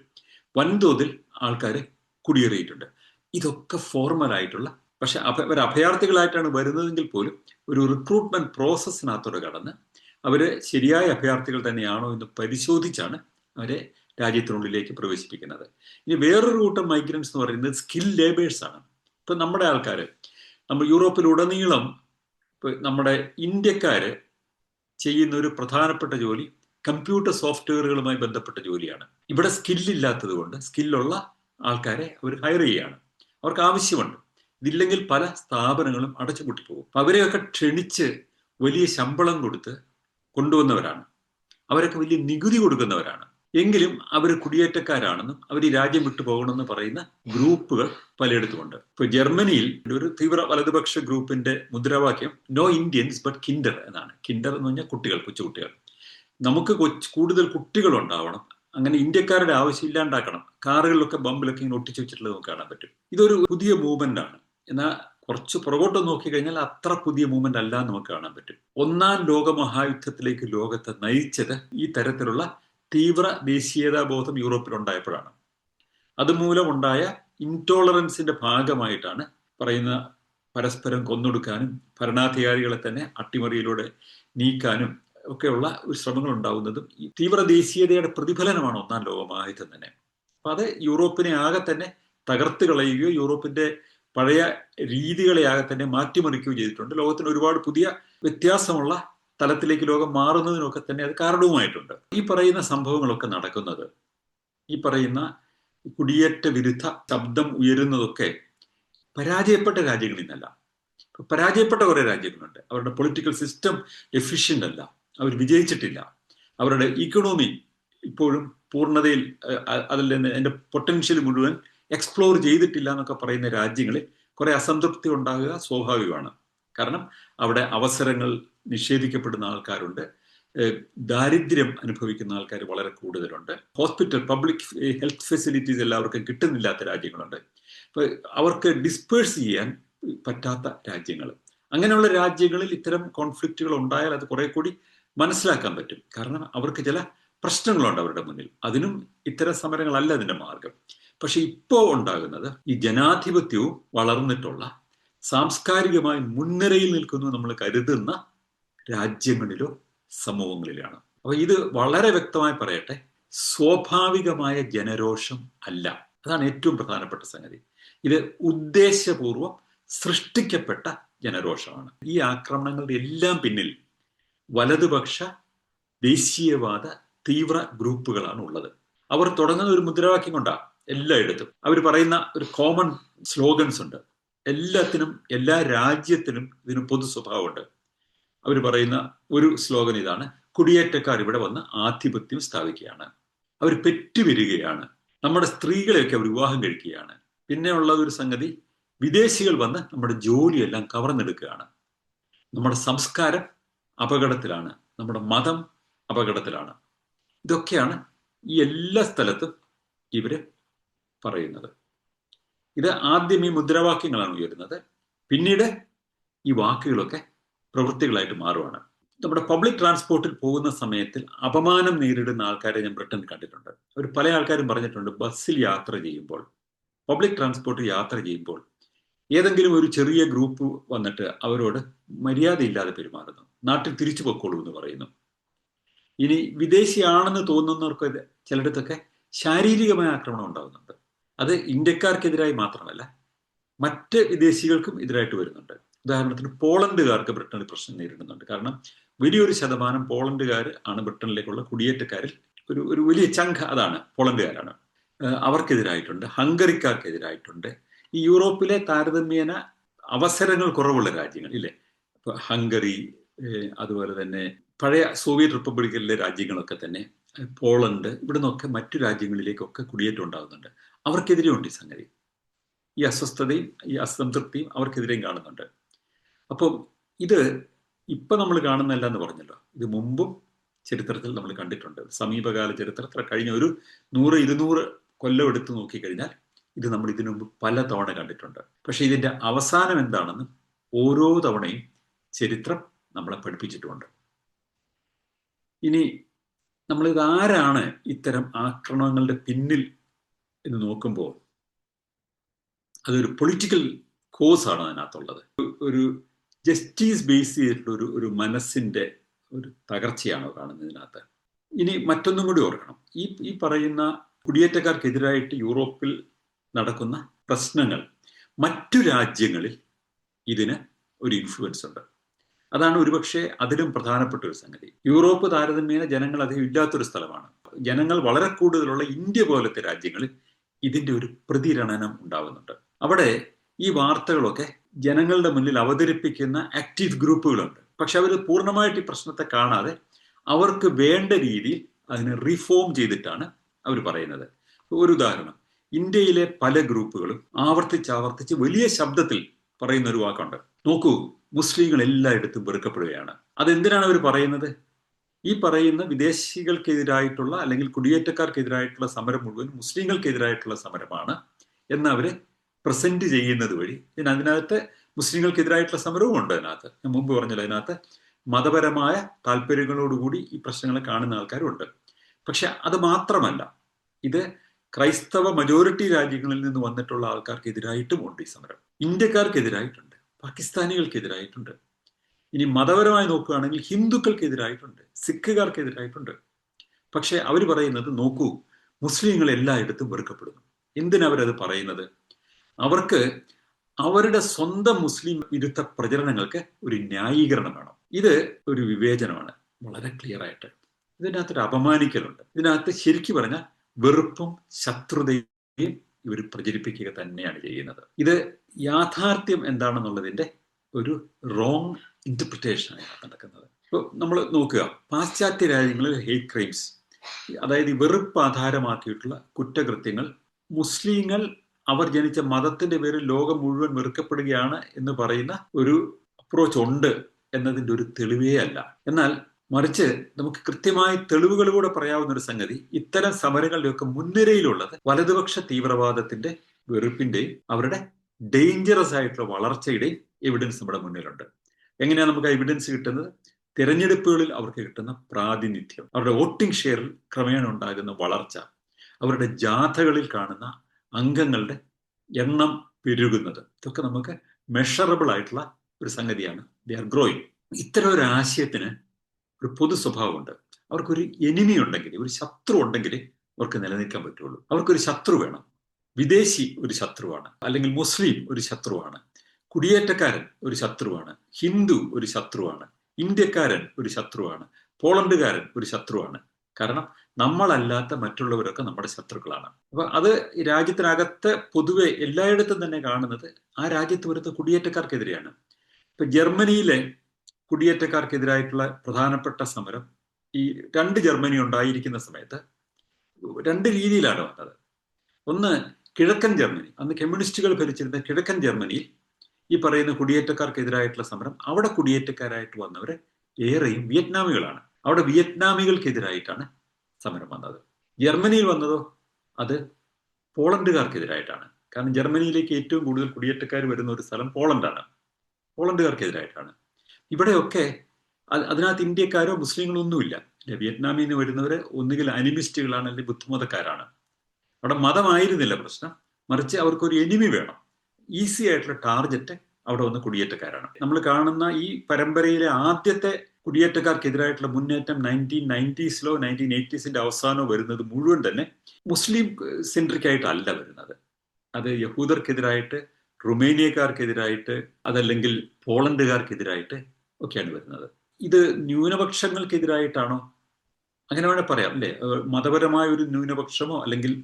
വൻതോതിൽ ആൾക്കാർ കുടിയേറിയിട്ടുണ്ട്. ഇതൊക്കെ ഫോർമൽ ആയിട്ടുള്ള പക്ഷെ അവർ അഭയാർത്ഥികളായിട്ടാണ് വരുന്നതെങ്കിൽ പോലും ഒരു റിക്രൂട്ട്മെന്റ് പ്രോസസ്സിനകത്തോടെ കടന്ന് അവരെ ശരിയായ അഭയാർത്ഥികൾ തന്നെയാണോ എന്ന് പരിശോധിച്ചാണ് അവരെ രാജ്യത്തിനുള്ളിലേക്ക് പ്രവേശിപ്പിക്കുന്നത്. ഇനി വേറൊരു കൂട്ടം മൈഗ്രൻസ് എന്ന് പറയുന്നത് സ്കിൽ ലേബേഴ്സ് ആണ്. ഇപ്പൊ നമ്മുടെ ആൾക്കാർ നമ്മൾ യൂറോപ്പിലുടനീളം നമ്മുടെ ഇന്ത്യക്കാര് ചെയ്യുന്ന ഒരു പ്രധാനപ്പെട്ട ജോലി കമ്പ്യൂട്ടർ സോഫ്റ്റ്വെയറുകളുമായി ബന്ധപ്പെട്ട ജോലിയാണ്. ഇവിടെ സ്കില്ലില്ലാത്തത് കൊണ്ട് സ്കില്ലുള്ള ആൾക്കാരെ അവർ ഹയർ ചെയ്യുകയാണ് അവർക്ക് ആവശ്യമുണ്ട് ഇതില്ലെങ്കിൽ പല സ്ഥാപനങ്ങളും അടച്ചുപൂട്ടി പോകും അവരെയൊക്കെ ക്ഷണിച്ച് വലിയ ശമ്പളം കൊടുത്ത് കൊണ്ടുവന്നവരാണ്. അവരൊക്കെ വലിയ നികുതി കൊടുക്കുന്നവരാണ്. എങ്കിലും അവർ കുടിയേറ്റക്കാരാണെന്നും അവർ ഈ രാജ്യം വിട്ടു പോകണമെന്ന് പറയുന്ന ഗ്രൂപ്പുകൾ പലയിടത്തുമുണ്ട്. ഇപ്പൊ ജർമ്മനിയിൽ ഒരു തീവ്ര വലതുപക്ഷ ഗ്രൂപ്പിന്റെ മുദ്രാവാക്യം നോ ഇന്ത്യൻസ് ബട്ട് കിൻഡർ എന്നാണ്. കിൻഡർ എന്ന് പറഞ്ഞാൽ കുട്ടികൾ കൊച്ചുകുട്ടികൾ. നമുക്ക് കൂടുതൽ കുട്ടികൾ ഉണ്ടാവണം. അങ്ങനെ ഇന്ത്യക്കാരുടെ ആവശ്യം ഇല്ലാണ്ടാക്കണം. കാറുകളിലൊക്കെ ബമ്പിലൊക്കെ ഇങ്ങനെ ഒട്ടിച്ചു വെച്ചിട്ടുള്ളത് നമുക്ക് കാണാൻ പറ്റും. ഇതൊരു പുതിയ മൂവ്മെന്റ് ആണ്. എന്നാൽ കുറച്ച് പുറകോട്ട് നോക്കിക്കഴിഞ്ഞാൽ അത്ര പുതിയ മൂവ്മെന്റ് അല്ല എന്ന് നമുക്ക് കാണാൻ പറ്റും. ഒന്നാം ലോക മഹായുദ്ധത്തിലേക്ക് ലോകത്തെ നയിച്ചത് ഈ തരത്തിലുള്ള തീവ്ര ദേശീയതാ ബോധം യൂറോപ്പിൽ ഉണ്ടായപ്പോഴാണ്. അതുമൂലം ഉണ്ടായ ഇൻടോളറൻസിന്റെ ഭാഗമായിട്ടാണ് പറയുന്ന പരസ്പരം കൊന്നൊടുക്കാനും ഭരണാധികാരികളെ തന്നെ അട്ടിമറിയിലൂടെ നീക്കാനും ഒക്കെയുള്ള ഒരു ശ്രമങ്ങൾ ഉണ്ടാകുന്നതും ഈ തീവ്ര ദേശീയതയുടെ പ്രതിഫലനമാണ് ഒന്നാം ലോകമഹായുദ്ധം തന്നെ. അപ്പൊ അത് യൂറോപ്പിനെ ആകെ തന്നെ തകർത്ത് കളയുകയോ യൂറോപ്പിന്റെ പഴയ രീതികളെ ആകെ തന്നെ മാറ്റിമറിക്കുകയോ ചെയ്തിട്ടുണ്ട്. ലോകത്തിന് ഒരുപാട് പുതിയ വ്യത്യാസമുള്ള തലത്തിലേക്ക് ലോകം മാറുന്നതിനൊക്കെ തന്നെ അത് കാരണവുമായിട്ടുണ്ട്. ഈ പറയുന്ന സംഭവങ്ങളൊക്കെ നടക്കുന്നത് ഈ പറയുന്ന കുടിയേറ്റ വിരുദ്ധ ശബ്ദം ഉയരുന്നതൊക്കെ പരാജയപ്പെട്ട രാജ്യങ്ങളിൽ നിന്നല്ല. പരാജയപ്പെട്ട കുറെ രാജ്യങ്ങളുണ്ട്. അവരുടെ പൊളിറ്റിക്കൽ സിസ്റ്റം എഫിഷ്യന്റ് അല്ല. അവർ വിജയിച്ചിട്ടില്ല. അവരുടെ ഇക്കണോമി ഇപ്പോഴും പൂർണതയിൽ അതിൽ നിന്ന് എന്റെ പൊട്ടൻഷ്യൽ മുഴുവൻ എക്സ്പ്ലോർ ചെയ്തിട്ടില്ല എന്നൊക്കെ പറയുന്ന രാജ്യങ്ങളിൽ കുറെ അസംതൃപ്തി ഉണ്ടാകുക സ്വാഭാവികമാണ്. കാരണം അവിടെ അവസരങ്ങൾ നിഷേധിക്കപ്പെടുന്ന ആൾക്കാരുണ്ട്. ദാരിദ്ര്യം അനുഭവിക്കുന്ന ആൾക്കാർ വളരെ കൂടുതലുണ്ട്. ഹോസ്പിറ്റൽ പബ്ലിക് ഹെൽത്ത് ഫെസിലിറ്റീസ് എല്ലാവർക്കും കിട്ടുന്നില്ലാത്ത രാജ്യങ്ങളുണ്ട്. അപ്പൊ അവർക്ക് ഡിസ്പേഴ്സ് ചെയ്യാൻ പറ്റാത്ത രാജ്യങ്ങൾ. അങ്ങനെയുള്ള രാജ്യങ്ങളിൽ ഇത്തരം കോൺഫ്ലിക്റ്റുകൾ ഉണ്ടായാൽ അത് കുറെ കൂടി മനസ്സിലാക്കാൻ പറ്റും. കാരണം അവർക്ക് ചില പ്രശ്നങ്ങളുണ്ട് അവരുടെ മുന്നിൽ. അതിനും ഇത്തരം സമരങ്ങളല്ല അതിന്റെ മാർഗം. പക്ഷെ ഇപ്പോൾ ഉണ്ടാകുന്നത് ഈ ജനാധിപത്യവും വളർന്നിട്ടുള്ള സാംസ്കാരികമായി മുൻനിരയിൽ നിൽക്കുന്നു നമ്മൾ കരുതുന്ന രാജ്യങ്ങളിലോ സമൂഹങ്ങളിലാണ്. അപ്പൊ ഇത് വളരെ വ്യക്തമായി പറയട്ടെ സ്വാഭാവികമായ ജനരോഷം അല്ല. അതാണ് ഏറ്റവും പ്രധാനപ്പെട്ട സംഗതി. ഇത് ഉദ്ദേശപൂർവം സൃഷ്ടിക്കപ്പെട്ട ജനരോഷമാണ്. ഈ ആക്രമണങ്ങളുടെ എല്ലാം പിന്നിൽ വലതുപക്ഷ ദേശീയവാദ തീവ്ര ഗ്രൂപ്പുകളാണ് ഉള്ളത്. അവർ തുടങ്ങുന്ന ഒരു മുദ്രാവാക്യം കൊണ്ടാണ് എല്ലായിടത്തും. അവർ പറയുന്ന ഒരു കോമൺ സ്ലോഗൻസ് ഉണ്ട്. എല്ലാത്തിനും എല്ലാ രാജ്യത്തിനും ഇതിന് പൊതു സ്വഭാവമുണ്ട്. അവർ പറയുന്ന ഒരു സ്ലോഗൻ ഇതാണ് കുടിയേറ്റക്കാർ ഇവിടെ വന്ന് ആധിപത്യം സ്ഥാപിക്കുകയാണ്. അവർ പെറ്റുവരികയാണ്. നമ്മുടെ സ്ത്രീകളെയൊക്കെ അവർ വിവാഹം കഴിക്കുകയാണ്. പിന്നെ ഉള്ള ഒരു സംഗതി വിദേശികൾ വന്ന് നമ്മുടെ ജോലിയെല്ലാം കവർന്നെടുക്കുകയാണ്. നമ്മുടെ സംസ്കാരം അപകടത്തിലാണ്. നമ്മുടെ മതം അപകടത്തിലാണ്. ഇതൊക്കെയാണ് ഈ എല്ലാ സ്ഥലത്തും ഇവർ പറയുന്നത്. ഇത് ആദ്യം ഈ മുദ്രാവാക്യങ്ങളാണ് ഉയരുന്നത്. പിന്നീട് ഈ വാക്കുകളൊക്കെ പ്രവൃത്തികളായിട്ട് മാറുവാണ്. നമ്മുടെ പബ്ലിക് ട്രാൻസ്പോർട്ടിൽ പോകുന്ന സമയത്തിൽ അപമാനം നേരിടുന്ന ആൾക്കാരെ ഞാൻ ബ്രിട്ടൻ കണ്ടിട്ടുണ്ട്. അവർ പല ആൾക്കാരും പറഞ്ഞിട്ടുണ്ട് ബസ്സിൽ യാത്ര ചെയ്യുമ്പോൾ പബ്ലിക് ട്രാൻസ്പോർട്ടിൽ യാത്ര ചെയ്യുമ്പോൾ ഏതെങ്കിലും ഒരു ചെറിയ ഗ്രൂപ്പ് വന്നിട്ട് അവരോട് മര്യാദയില്ലാതെ പെരുമാറുന്നു. നാട്ടിൽ തിരിച്ചു പൊക്കോളൂ എന്ന് പറയുന്നു. ഇനി വിദേശിയാണെന്ന് തോന്നുന്നവർക്ക് ചിലയിടത്തൊക്കെ ശാരീരികമായ ആക്രമണം ഉണ്ടാകുന്നുണ്ട്. അത് ഇന്ത്യക്കാർക്കെതിരായി മാത്രമല്ല മറ്റ് വിദേശികൾക്കും എതിരായിട്ട് വരുന്നുണ്ട്. ഉദാഹരണത്തിന് പോളണ്ടുകാർക്ക് ബ്രിട്ടനിൽ പ്രശ്നം നേരിടുന്നുണ്ട്. കാരണം വലിയൊരു ശതമാനം പോളണ്ടുകാർ ആണ് ബ്രിട്ടനിലേക്കുള്ള കുടിയേറ്റക്കാരിൽ ഒരു ഒരു വലിയ ചങ്ക അതാണ് പോളണ്ടുകാരാണ്. അവർക്കെതിരായിട്ടുണ്ട് ഹംഗറിക്കാർക്കെതിരായിട്ടുണ്ട്. ഈ യൂറോപ്പിലെ താരതമ്യേന അവസരങ്ങൾ കുറവുള്ള രാജ്യങ്ങൾ ഇല്ലേ? ഹംഗറി അതുപോലെ തന്നെ പഴയ സോവിയറ്റ് റിപ്പബ്ലിക്കിലെ രാജ്യങ്ങളൊക്കെ തന്നെ പോളണ്ട് ഇവിടെ നിന്നൊക്കെ മറ്റു രാജ്യങ്ങളിലേക്കൊക്കെ കുടിയേറ്റം ഉണ്ടാകുന്നുണ്ട് അവർക്കെതിരെയുണ്ട് ഈ സംഗതി. ഈ അസ്വസ്ഥതയും ഈ അസംതൃപ്തിയും അവർക്കെതിരെയും കാണുന്നുണ്ട്. അപ്പം ഇത് ഇപ്പം നമ്മൾ കാണുന്നല്ല എന്ന് പറഞ്ഞല്ലോ. ഇത് മുമ്പും ചരിത്രത്തിൽ നമ്മൾ കണ്ടിട്ടുണ്ട്. സമീപകാല ചരിത്രത്തിൽ കഴിഞ്ഞ ഒരു നൂറ് ഇരുന്നൂറ് കൊല്ലം എടുത്ത് നോക്കിക്കഴിഞ്ഞാൽ ഇത് നമ്മൾ ഇതിനു മുമ്പ് പല തവണ കണ്ടിട്ടുണ്ട്. പക്ഷേ ഇതിന്റെ അവസാനം എന്താണെന്ന് ഓരോ തവണയും ചരിത്രം നമ്മളെ പഠിപ്പിച്ചിട്ടുമുണ്ട് ഇനി നമ്മൾ ഇതാരാണ് ഇത്തരം ആക്രമണങ്ങളുടെ പിന്നിൽ എന്ന് നോക്കുമ്പോൾ അതൊരു പൊളിറ്റിക്കൽ കോസ് ആണ് അതിനകത്തുള്ളത്. ഒരു ജസ്റ്റിസ് ബേസ് ചെയ്തിട്ടുള്ള ഒരു ഒരു മനസ്സിന്റെ ഒരു തകർച്ചയാണ് കാണുന്നത് ഇതിനകത്ത്. ഇനി മറ്റൊന്നും കൂടി ഓർക്കണം. ഈ ഈ പറയുന്ന കുടിയേറ്റക്കാർക്കെതിരായിട്ട് യൂറോപ്പിൽ നടക്കുന്ന പ്രശ്നങ്ങൾ മറ്റു രാജ്യങ്ങളിൽ ഇതിന് ഒരു ഇൻഫ്ലുവൻസ് ഉണ്ട്. അതാണ് ഒരുപക്ഷെ അതിലും പ്രധാനപ്പെട്ട ഒരു സംഗതി. യൂറോപ്പ് താരതമ്യേന ജനങ്ങൾ അധികം ഇല്ലാത്തൊരു സ്ഥലമാണ്. ജനങ്ങൾ വളരെ കൂടുതലുള്ള ഇന്ത്യ പോലത്തെ രാജ്യങ്ങളിൽ ഇതിന്റെ ഒരു പ്രതിരണനം ഉണ്ടാകുന്നുണ്ട് അവിടെ ഈ വാർത്തകളൊക്കെ ജനങ്ങളുടെ മുന്നിൽ അവതരിപ്പിക്കുന്ന ആക്റ്റീവ് ഗ്രൂപ്പുകളുണ്ട് പക്ഷെ അവർ പൂർണമായിട്ട് ഈ പ്രശ്നത്തെ കാണാതെ അവർക്ക് വേണ്ട രീതിയിൽ അതിനെ റിഫോം ചെയ്തിട്ടാണ് അവർ പറയുന്നത്. ഒരു ഉദാഹരണം. ഇന്ത്യയിലെ പല ഗ്രൂപ്പുകളും ആവർത്തിച്ച് ആവർത്തിച്ച് വലിയ ശബ്ദത്തിൽ പറയുന്ന ഒരു വാക്കുണ്ട്. നോക്കൂ. മുസ്ലിങ്ങൾ എല്ലായിടത്തും വെറുക്കപ്പെടുകയാണ്. അതെന്തിനാണ് അവർ പറയുന്നത്? ഈ പറയുന്ന വിദേശികൾക്കെതിരായിട്ടുള്ള അല്ലെങ്കിൽ കുടിയേറ്റക്കാർക്കെതിരായിട്ടുള്ള സമരം മുഴുവൻ മുസ്ലിങ്ങൾക്കെതിരായിട്ടുള്ള സമരമാണ് എന്ന് അവർ പ്രസന്റ് ചെയ്യുന്നത് വഴി. പിന്നെ അതിനകത്ത് മുസ്ലിങ്ങൾക്കെതിരായിട്ടുള്ള സമരവും ഉണ്ട് അതിനകത്ത്. ഞാൻ മുമ്പ് പറഞ്ഞല്ലോ അതിനകത്ത് മതപരമായ താല്പര്യങ്ങളോടുകൂടി ഈ പ്രശ്നങ്ങളെ കാണുന്ന ആൾക്കാരുണ്ട്. പക്ഷെ അത് മാത്രമല്ല ഇത് ക്രൈസ്തവ മജോറിറ്റി രാജ്യങ്ങളിൽ നിന്ന് വന്നിട്ടുള്ള ആൾക്കാർക്കെതിരായിട്ടും ഉണ്ട് ഈ സമരം. ഇന്ത്യക്കാർക്കെതിരായിട്ടുണ്ട്. പാകിസ്ഥാനികൾക്കെതിരായിട്ടുണ്ട്. ഇനി മതപരമായി നോക്കുകയാണെങ്കിൽ ഹിന്ദുക്കൾക്കെതിരായിട്ടുണ്ട് സിഖുകാർക്കെതിരായിട്ടുണ്ട്. പക്ഷേ അവർ പറയുന്നത് നോക്കൂ മുസ്ലിങ്ങൾ എല്ലായിടത്തും വെറുക്കപ്പെടുന്നു. എന്തിനവരത് പറയുന്നത്? അവർക്ക് അവരുടെ സ്വന്തം മുസ്ലിം വിരുദ്ധ പ്രചരണങ്ങൾക്ക് ഒരു ന്യായീകരണം വേണം. ഇത് ഒരു വിവേചനമാണ് വളരെ ക്ലിയർ ആയിട്ട് ഇതിനകത്തൊരു അപമാനിക്കലുണ്ട്. ഇതിനകത്ത് ശരിക്കു പറഞ്ഞാൽ വെറുപ്പും ശത്രുതയും ഇവർ പ്രചരിപ്പിക്കുക തന്നെയാണ് ചെയ്യുന്നത്. ഇത് യാഥാർത്ഥ്യം എന്താണെന്നുള്ളതിന്റെ ഒരു റോങ് ആണ് നടക്കുന്നത്. ഇപ്പോൾ നമ്മൾ നോക്കുക പാശ്ചാത്യ രാജ്യങ്ങളിൽ ഹേറ്റ് ക്രൈംസ് അതായത് വെറുപ്പ് ആധാരമാക്കിയിട്ടുള്ള കുറ്റകൃത്യങ്ങൾ മുസ്ലിങ്ങൾ അവർ ജനിച്ച മതത്തിന്റെ പേരിൽ ലോകം മുഴുവൻ വെറുക്കപ്പെടുകയാണ് എന്ന് പറയുന്ന ഒരു അപ്രോച്ച് ഉണ്ട് എന്നതിന്റെ ഒരു തെളിവേ അല്ല. എന്നാൽ മറിച്ച് നമുക്ക് കൃത്യമായി തെളിവുകളിലൂടെ പറയാവുന്ന ഒരു സംഗതി ഇത്തരം സമരങ്ങളുടെയൊക്കെ മുൻനിരയിലുള്ളത് വലതുപക്ഷ തീവ്രവാദത്തിന്റെ വെറുപ്പിന്റെയും അവരുടെ ഡേഞ്ചറസ് ആയിട്ടുള്ള വളർച്ചയുടെ എവിഡൻസ് നമ്മുടെ മുന്നിലുണ്ട്. എങ്ങനെയാണ് നമുക്ക് എവിഡൻസ് കിട്ടുന്നത്? തിരഞ്ഞെടുപ്പുകളിൽ അവർക്ക് കിട്ടുന്ന പ്രാതിനിധ്യം. അവരുടെ വോട്ടിംഗ് ഷെയറിൽ ക്രമേണ ഉണ്ടാകുന്ന വളർച്ച. അവരുടെ ജാഥകളിൽ കാണുന്ന അംഗങ്ങളുടെ എണ്ണം പെരുകുന്നത്. ഇതൊക്കെ നമുക്ക് മെഷറബിൾ ആയിട്ടുള്ള ഒരു സംഗതിയാണ്. ദി ആർ ഗ്രോയിങ് ഇത്തരം ഒരു ആശയത്തിന് ഒരു പൊതു സ്വഭാവമുണ്ട്. അവർക്കൊരു എനിമി ഉണ്ടെങ്കിൽ ഒരു ശത്രു ഉണ്ടെങ്കിൽ അവർക്ക് നിലനിൽക്കാൻ പറ്റുള്ളൂ. അവർക്കൊരു ശത്രു വേണം. വിദേശി ഒരു ശത്രുവാണ്. അല്ലെങ്കിൽ മുസ്ലിം ഒരു ശത്രുവാണ്. കുടിയേറ്റക്കാരൻ ഒരു ശത്രുവാണ്. ഹിന്ദു ഒരു ശത്രുവാണ്. ഇന്ത്യക്കാരൻ ഒരു ശത്രുവാണ്. പോളണ്ടുകാരൻ ഒരു ശത്രുവാണ്. കാരണം നമ്മളല്ലാത്ത മറ്റുള്ളവരൊക്കെ നമ്മുടെ ശത്രുക്കളാണ്. അപ്പൊ അത് രാജ്യത്തിനകത്ത് പൊതുവെ എല്ലായിടത്തും തന്നെ കാണുന്നത് ആ രാജ്യത്ത് വരുന്ന കുടിയേറ്റക്കാർക്കെതിരെയാണ്. ഇപ്പൊ ജർമ്മനിയിലെ കുടിയേറ്റക്കാർക്കെതിരായിട്ടുള്ള പ്രധാനപ്പെട്ട സമരം ഈ രണ്ട് ജർമ്മനി ഉണ്ടായിരിക്കുന്ന സമയത്ത് രണ്ട് രീതിയിലാണ് വന്നത്. ഒന്ന് കിഴക്കൻ ജർമ്മനി അന്ന് കമ്മ്യൂണിസ്റ്റുകൾ ഭരിച്ചിരുന്ന കിഴക്കൻ ജർമ്മനിയിൽ ഈ പറയുന്ന കുടിയേറ്റക്കാർക്കെതിരായിട്ടുള്ള സമരം അവിടെ കുടിയേറ്റക്കാരായിട്ട് വന്നവർ ഏറെയും വിയറ്റ്നാമികളാണ്. അവിടെ വിയറ്റ്നാമികൾക്കെതിരായിട്ടാണ് സമരം വന്നത്. ജർമ്മനിയിൽ വന്നതോ അത് പോളണ്ടുകാർക്കെതിരായിട്ടാണ്. കാരണം ജർമ്മനിയിലേക്ക് ഏറ്റവും കൂടുതൽ കുടിയേറ്റക്കാർ വരുന്ന ഒരു സ്ഥലം പോളണ്ടാണ്. പോളണ്ടുകാർക്കെതിരായിട്ടാണ്. ഇവിടെയൊക്കെ അതിനകത്ത് ഇന്ത്യക്കാരോ മുസ്ലിങ്ങളോ ഒന്നുമില്ല വിയറ്റ്നാമിൽ നിന്ന് വരുന്നവർ ഒന്നുകിൽ അനിമിസ്റ്റുകളാണ് അല്ലെങ്കിൽ ബുദ്ധിമതക്കാരാണ്. അവിടെ മതമായിരുന്നില്ല പ്രശ്നം. മറിച്ച് അവർക്കൊരു എനിമി വേണം. ഈസി ആയിട്ടുള്ള ടാർജറ്റ് അവിടെ വന്ന് കുടിയേറ്റക്കാരാണ്. നമ്മൾ കാണുന്ന ഈ പരമ്പരയിലെ ആദ്യത്തെ കുടിയേറ്റക്കാർക്കെതിരായിട്ടുള്ള മുന്നേറ്റം നയന്റീൻ നയന്റീസിലോ നയന്റീൻ എയ്റ്റീസിന്റെ അവസാനമോ വരുന്നത് മുഴുവൻ തന്നെ മുസ്ലിം സെൻട്രിക് ആയിട്ടല്ല വരുന്നത്. അത് യഹൂദർക്കെതിരായിട്ട് റുമേനിയക്കാർക്കെതിരായിട്ട് അതല്ലെങ്കിൽ പോളണ്ടുകാർക്കെതിരായിട്ട് ഒക്കെയാണ് വരുന്നത്. ഇത് ന്യൂനപക്ഷങ്ങൾക്കെതിരായിട്ടാണോ അങ്ങനെ വേണേൽ പറയാം അല്ലേ? മതപരമായ ഒരു ന്യൂനപക്ഷമോ അല്ലെങ്കിൽ